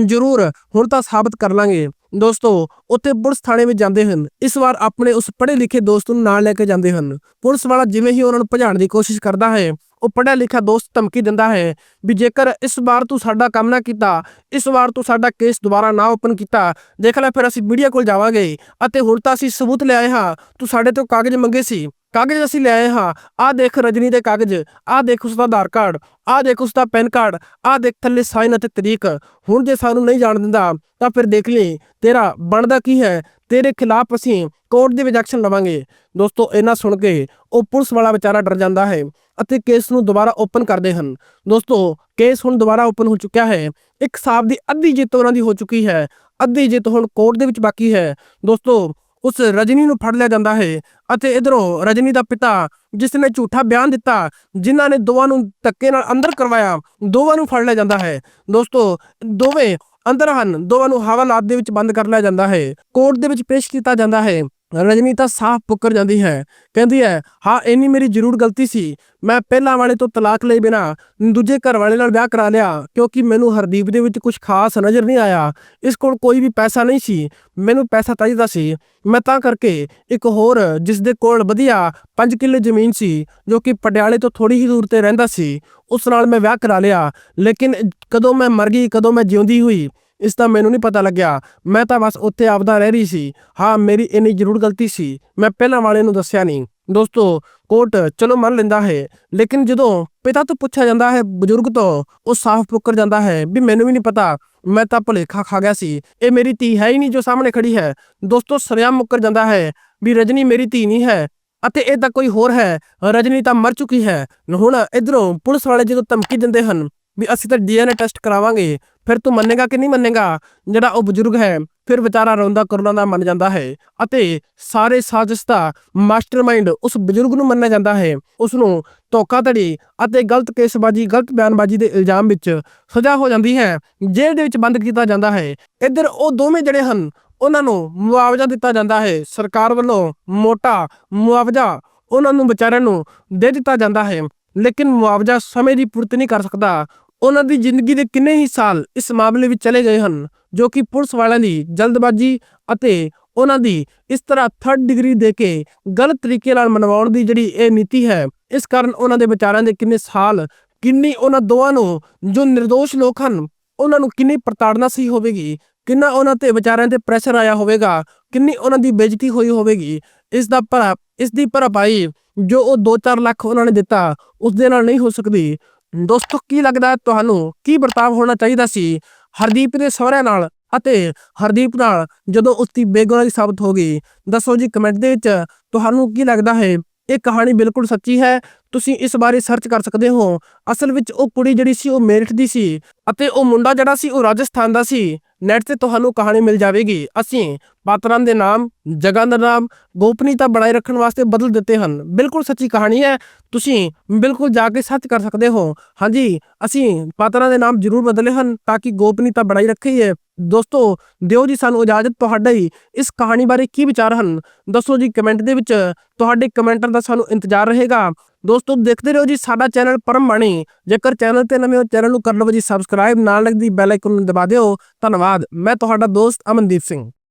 ਜ਼ਰੂਰ ਹੁਣ ਤਾਂ ਸਾਬਤ ਕਰ ਲਾਂਗੇ। ਦੋਸਤੋ, ਉੱਥੇ ਪੁਲਿਸ ਥਾਣੇ ਵਿੱਚ ਜਾਂਦੇ ਹਨ। ਇਸ ਵਾਰ ਆਪਣੇ ਉਸ ਪੜ੍ਹੇ ਲਿਖੇ ਦੋਸਤ ਨੂੰ ਨਾਲ ਲੈ ਕੇ ਜਾਂਦੇ ਹਨ। ਪੁਲਿਸ ਵਾਲਾ ਜਿਵੇਂ ਹੀ ਉਹਨਾਂ ਨੂੰ ਭਜਾਉਣ ਦੀ ਕੋਸ਼ਿਸ਼ ਕਰਦਾ ਹੈ ਉਹ ਪੜ੍ਹਿਆ ਲਿਖਿਆ ਦੋਸਤ ਧਮਕੀ ਦਿੰਦਾ ਹੈ ਵੀ ਜੇਕਰ ਇਸ ਵਾਰ ਤੂੰ ਸਾਡਾ ਕੰਮ ਨਾ ਕੀਤਾ, ਇਸ ਵਾਰ ਤੂੰ ਸਾਡਾ ਕੇਸ ਦੁਬਾਰਾ ਨਾ ਓਪਨ ਕੀਤਾ, ਦੇਖ ਲੈ ਫਿਰ ਅਸੀਂ ਮੀਡੀਆ ਕੋਲ ਜਾਵਾਂਗੇ ਅਤੇ ਹੁਣ ਤਾਂ ਅਸੀਂ ਸਬੂਤ ਲੈ ਆਏ ਹਾਂ, ਤੂੰ ਸਾਡੇ ਤੋਂ ਕਾਗਜ਼ ਮੰਗੇ ਸੀ, ਕਾਗਜ਼ ਅਸੀਂ ਲੈ ਆਏ ਹਾਂ ਆਹ ਦੇਖ ਰਜਨੀ ਦੇ ਕਾਗਜ਼ ਆਹ ਦੇਖ ਉਸ ਦਾ ਆਧਾਰ ਕਾਰਡ ਆਹ ਦੇਖ ਉਸ ਦਾ ਪੈਨ ਕਾਰਡ ਆਹ ਦੇਖ ਥੱਲੇ ਸਾਈਨ ਅਤੇ ਤਰੀਕ, ਹੁਣ ਜੇ ਸਾਨੂੰ ਨਹੀਂ ਜਾਣ ਦਿੰਦਾ ਤਾਂ ਫਿਰ ਦੇਖ ਲਈ, ਤੇਰਾ ਬਣਦਾ ਕੀ ਹੈ, ਤੇਰੇ ਖਿਲਾਫ ਅਸੀਂ ਕੋਰਟ ਦੇ ਵਿੱਚ ਐਕਸ਼ਨ ਲਵਾਂਗੇ। ਦੋਸਤੋ ਇਹਨਾਂ ਸੁਣ ਕੇ ਉਹ ਪੁਲਿਸ ਵਾਲਾ ਵਿਚਾਰਾ ਡਰ ਜਾਂਦਾ ਹੈ। ਅਤੇ ਕੇਸ ਨੂੰ ਦੁਬਾਰਾ ਓਪਨ ਕਰਦੇ ਹਨ। ਦੋਸਤੋ, ਕੇਸ ਹੁਣ ਦੁਬਾਰਾ ਓਪਨ ਹੋ ਚੁੱਕਿਆ ਹੈ। ਇੱਕ ਸਾਬ ਦੀ ਅੱਧੀ ਜਿੱਤ ਉਹਨਾਂ ਦੀ ਹੋ ਚੁੱਕੀ ਹੈ। ਅੱਧੀ ਜਿੱਤ ਹੁਣ ਕੋਰਟ ਦੇ ਵਿੱਚ ਬਾਕੀ ਹੈ। ਦੋਸਤੋ, ਉਸ ਰਜਨੀ ਨੂੰ ਫੜ ਲਿਆ ਜਾਂਦਾ ਹੈ ਅਤੇ ਇਧਰੋਂ ਰਜਨੀ ਦਾ ਪਿਤਾ, ਜਿਸ ਨੇ ਝੂਠਾ ਬਿਆਨ ਦਿੱਤਾ, ਜਿਨ੍ਹਾਂ ਨੇ ਦੋਵਾਂ ਨੂੰ ਧੱਕੇ ਨਾਲ ਅੰਦਰ ਕਰਵਾਇਆ, ਦੋਵਾਂ ਨੂੰ ਫੜ ਲਿਆ ਜਾਂਦਾ ਹੈ। ਦੋਸਤੋ, ਦੋਵੇਂ ਅੰਦਰ ਹਨ। ਦੋਵਾਂ ਨੂੰ ਹਵਾਲਾਤ ਦੇ ਵਿੱਚ ਬੰਦ ਕਰ ਲਿਆ ਜਾਂਦਾ ਹੈ। ਕੋਰਟ ਦੇ ਵਿੱਚ ਪੇਸ਼ ਕੀਤਾ ਜਾਂਦਾ ਹੈ। ਰਜਨੀ, ਤਾਂ ਸਾਫ਼ ਪੁੱਕਰ ਜਾਂਦੀ ਹੈ। ਕਹਿੰਦੀ ਹੈ, ਹਾਂ, ਇੰਨੀ ਮੇਰੀ ਜ਼ਰੂਰ ਗਲਤੀ ਸੀ। ਮੈਂ ਪਹਿਲਾਂ ਵਾਲੇ ਤੋਂ ਤਲਾਕ ਲਈ ਬਿਨਾ ਦੂਜੇ ਘਰ ਵਾਲੇ ਨਾਲ ਵਿਆਹ ਕਰਾ ਲਿਆ, ਕਿਉਂਕਿ ਮੈਨੂੰ ਹਰਦੀਪ ਦੇ ਵਿੱਚ ਕੁਝ ਖਾਸ ਨਜ਼ਰ ਨਹੀਂ ਆਇਆ। ਇਸ ਕੋਲ ਕੋਈ ਵੀ ਪੈਸਾ ਨਹੀਂ ਸੀ। ਮੈਨੂੰ ਪੈਸਾ ਚਾਹੀਦਾ ਸੀ। ਮੈਂ ਤਾਂ ਕਰਕੇ ਇੱਕ ਹੋਰ, ਜਿਸ ਦੇ ਕੋਲ ਵਧੀਆ 5 ਕਿੱਲੇ ਜ਼ਮੀਨ ਸੀ, ਜੋ ਕਿ ਪਟਿਆਲੇ ਤੋਂ ਥੋੜੀ ਹੀ ਦੂਰ ਤੇ ਰਹਿੰਦਾ ਸੀ, ਉਸ ਨਾਲ ਮੈਂ ਵਿਆਹ ਕਰਾ ਲਿਆ। ਲੇਕਿਨ ਕਦੋਂ ਮੈਂ ਮਰ ਗਈ, ਕਦੋਂ ਮੈਂ ਜਿਉਂਦੀ ਹੋਈ ਇਸ ਦਾ ਮੈਨੂੰ ਨਹੀਂ ਪਤਾ ਲੱਗਿਆ। ਮੈਂ ਤਾਂ ਬਸ ਉੱਥੇ ਆਪਦਾ ਰਹਿ ਰਹੀ ਸੀ। ਹਾਂ, ਮੇਰੀ ਇੰਨੀ ਜ਼ਰੂਰ ਗਲਤੀ ਸੀ। ਮੈਂ ਪਹਿਲਾਂ ਵਾਲੇ ਨੂੰ ਦੱਸਿਆ ਨਹੀਂ। ਦੋਸਤੋ ਕੋਟ ਚਲੋ ਮੰਨ ਲੈਂਦਾ ਹੈ। ਲੇਕਿਨ ਜਦੋਂ ਪਿਤਾ ਤੋਂ ਪੁੱਛਿਆ ਜਾਂਦਾ ਹੈ, ਬਜ਼ੁਰਗ ਤੋਂ, ਉਹ ਸਾਫ਼ ਪੁੱਕਰ ਜਾਂਦਾ ਹੈ ਵੀ ਮੈਨੂੰ ਵੀ ਨਹੀਂ ਪਤਾ। ਮੈਂ ਤਾਂ ਭੁਲੇਖਾ ਖਾ ਗਿਆ ਸੀ। ਇਹ ਮੇਰੀ ਧੀ ਹੈ ਹੀ ਨਹੀਂ ਜੋ ਸਾਹਮਣੇ ਖੜੀ ਹੈ। ਦੋਸਤੋ, ਸਰਿਆਮ ਮੁੱਕਰ ਜਾਂਦਾ ਹੈ ਵੀ ਰਜਨੀ ਮੇਰੀ ਧੀ ਨਹੀਂ ਹੈ ਅਤੇ ਇਹ ਤਾਂ ਕੋਈ ਹੋਰ ਹੈ। ਰਜਨੀ ਤਾਂ ਮਰ ਚੁੱਕੀ ਹੈ। ਹੁਣ ਇਧਰੋਂ ਪੁਲਿਸ ਵਾਲੇ ਜਦੋਂ ਧਮਕੀ ਦਿੰਦੇ ਹਨ ਵੀ ਅਸੀਂ ਤਾਂ ਡੀਐਨਏ ਟੈਸਟ ਕਰਾਵਾਂਗੇ, ਫਿਰ ਤੂੰ ਮੰਨੇਗਾ ਕਿ ਨਹੀਂ ਮੰਨੇਗਾ? ਜਿਹੜਾ ਉਹ ਬਜ਼ੁਰਗ ਹੈ, ਫਿਰ ਵਿਚਾਰਾ ਰੋਂਦਾ ਕਰੋਨਾ ਦਾ ਮੰਨ ਜਾਂਦਾ ਹੈ ਅਤੇ ਸਾਰੇ ਸਾਜ਼ਿਸ਼ ਦਾ ਮਾਸਟਰਮਾਈਂਡ ਉਸ ਬਜ਼ੁਰਗ ਨੂੰ ਮੰਨਿਆ ਜਾਂਦਾ ਹੈ। ਉਸ ਨੂੰ ਧੋਖਾਧੜੀ ਅਤੇ ਗਲਤ ਕੇਸਬਾਜ਼ੀ, ਗਲਤ ਬਿਆਨਬਾਜ਼ੀ ਦੇ ਇਲਜ਼ਾਮ ਵਿੱਚ ਸਜ਼ਾ ਹੋ ਜਾਂਦੀ ਹੈ। ਜੇਲ੍ਹ ਦੇ ਵਿੱਚ ਬੰਦ ਕੀਤਾ ਜਾਂਦਾ ਹੈ। ਇੱਧਰ ਉਹ ਦੋਵੇਂ ਜਿਹੜੇ ਹਨ, ਉਹਨਾਂ ਨੂੰ ਮੁਆਵਜ਼ਾ ਦਿੱਤਾ ਜਾਂਦਾ ਹੈ। ਸਰਕਾਰ ਵੱਲੋਂ ਮੋਟਾ ਮੁਆਵਜ਼ਾ ਉਹਨਾਂ ਨੂੰ ਵਿਚਾਰਿਆਂ ਨੂੰ ਦੇ ਦਿੱਤਾ ਜਾਂਦਾ ਹੈ। ਲੇਕਿਨ ਮੁਆਵਜ਼ਾ ਸਮੇਂ ਦੀ ਪੂਰਤੀ ਨਹੀਂ ਕਰ ਸਕਦਾ। ਉਹਨਾਂ ਦੀ ਜ਼ਿੰਦਗੀ ਦੇ ਕਿੰਨੇ ਹੀ ਸਾਲ ਇਸ ਮਾਮਲੇ ਵਿੱਚ ਚਲੇ ਗਏ ਹਨ, ਜੋ ਕਿ ਪੁਲਿਸ ਵਾਲਿਆਂ ਦੀ ਜਲਦਬਾਜ਼ੀ ਅਤੇ ਉਹਨਾਂ ਦੀ ਇਸ ਤਰ੍ਹਾਂ ਥਰਡ ਡਿਗਰੀ ਦੇ ਕੇ ਗਲਤ ਤਰੀਕੇ ਨਾਲ ਮਨਵਾਉਣ ਦੀ ਜਿਹੜੀ ਇਹ ਨੀਤੀ ਹੈ, ਇਸ ਕਾਰਨ ਉਹਨਾਂ ਦੇ ਵਿਚਾਰਾਂ ਦੇ ਕਿੰਨੇ ਸਾਲ, ਕਿੰਨੀ ਉਹਨਾਂ ਦੋਵਾਂ ਨੂੰ ਜੋ નિર્ਦੋਸ਼ ਲੋਕ ਹਨ, ਉਹਨਾਂ ਨੂੰ ਕਿੰਨੀ ਪ੍ਰਤਾੜਨਾ ਸਹੀ ਹੋਵੇਗੀ, ਕਿੰਨਾ ਉਹਨਾਂ ਤੇ ਵਿਚਾਰਿਆਂ ਤੇ ਪ੍ਰੈਸ਼ਰ ਆਇਆ ਹੋਵੇਗਾ, ਕਿੰਨੀ ਉਹਨਾਂ ਦੀ ਬੇਇੱਜ਼ਤੀ ਹੋਈ ਹੋਵੇਗੀ, ਇਸ ਦਾ ਭਰਾ, ਇਸ ਦੀ ਭਰਪਾਈ ਜੋ ਉਹ 2-4 ਲੱਖ ਉਹਨਾਂ ਨੇ ਦਿੱਤਾ ਉਸ ਦੇ ਨਾਲ ਨਹੀਂ ਹੋ ਸਕਦੀ। ਦੋਸਤੋ, ਕੀ ਲੱਗਦਾ ਤੁਹਾਨੂੰ? ਕੀ ਵਰਤਾਵ ਹੋਣਾ ਚਾਹੀਦਾ ਸੀ ਹਰਦੀਪ ਦੇ ਸਹੁਰਿਆਂ ਨਾਲ ਅਤੇ ਹਰਦੀਪ ਨਾਲ ਜਦੋਂ ਉਸ ਦੀ ਬੇਗੁਨਾਹੀ ਸਾਬਤ ਹੋ ਗਈ? ਦੱਸੋ ਜੀ ਕਮੈਂਟ ਦੇ ਵਿੱਚ। ਤੁਹਾਨੂੰ ਕੀ ਲੱਗਦਾ ਹੈ? ਇਹ ਕਹਾਣੀ ਬਿਲਕੁਲ ਸੱਚੀ ਹੈ ਤੁਸੀਂ ਇਸ ਬਾਰੇ ਸਰਚ ਕਰ ਸਕਦੇ ਹੋ। ਅਸਲ ਵਿੱਚ ਉਹ ਕੁੜੀ ਜਿਹੜੀ ਸੀ, ਉਹ ਮੇਰਠ ਦੀ ਸੀ ਅਤੇ ਉਹ ਮੁੰਡਾ ਜਿਹੜਾ ਸੀ, ਉਹ ਰਾਜਸਥਾਨ ਦਾ ਸੀ। ਨੈਟ ਤੇ ਤੁਹਾਨੂੰ ਕਹਾਣੀ ਮਿਲ ਜਾਵੇਗੀ। ਅਸੀਂ ਪਾਤਰਾਂ ਦੇ ਨਾਮ, ਜਗ੍ਹਾ ਦਾ ਨਾਮ, ਗੋਪਨੀਤਾ ਬਣਾਈ ਰੱਖਣ ਵਾਸਤੇ ਬਦਲ ਦਿੱਤੇ ਹਨ। ਬਿਲਕੁਲ ਸੱਚੀ ਕਹਾਣੀ ਹੈ। ਤੁਸੀਂ ਬਿਲਕੁਲ ਜਾ ਕੇ ਸਰਚ ਕਰ ਸਕਦੇ ਹੋ। ਹਾਂਜੀ, ਅਸੀਂ ਪਾਤਰਾਂ ਦੇ ਨਾਮ ਜ਼ਰੂਰ ਬਦਲੇ ਹਨ ਤਾਂ ਕਿ ਗੋਪਨੀਤਾ ਬਣਾਈ ਰੱਖੀ ਹੈ ਦੋਸਤੋ, ਦਿਓ ਜੀ ਸਾਨੂੰ ਇਜਾਜ਼ਤ ਤੁਹਾਡਾ ਹੀ ਇਸ ਕਹਾਣੀ ਬਾਰੇ ਕੀ ਵਿਚਾਰ ਹਨ। ਦੱਸੋ ਜੀ ਕਮੈਂਟ ਦੇ ਵਿੱਚ। ਤੁਹਾਡੇ ਕਮੈਂਟਾਂ ਦਾ ਸਾਨੂੰ ਇੰਤਜ਼ਾਰ ਰਹੇਗਾ। ਦੋਸਤੋ ਦੇਖਦੇ ਰਹੋ ਜੀ ਸਾਡਾ ਚੈਨਲ ਪਰਮ ਬਾਣੀ। ਜੇਕਰ ਚੈਨਲ ਤੇ ਨਵੇਂ ਹੋ ਚੈਨਲ ਨੂੰ ਕਰ ਲਵੋ ਜੀ ਸਬਸਕ੍ਰਾਈਬ ਨਾਲ ਲੱਗਦੀ ਬੈਲ ਆਈਕਨ ਨੂੰ ਦਬਾ ਦਿਓ। ਧੰਨਵਾਦ। ਮੈਂ ਤੁਹਾਡਾ ਦੋਸਤ ਅਮਨਦੀਪ ਸਿੰਘ।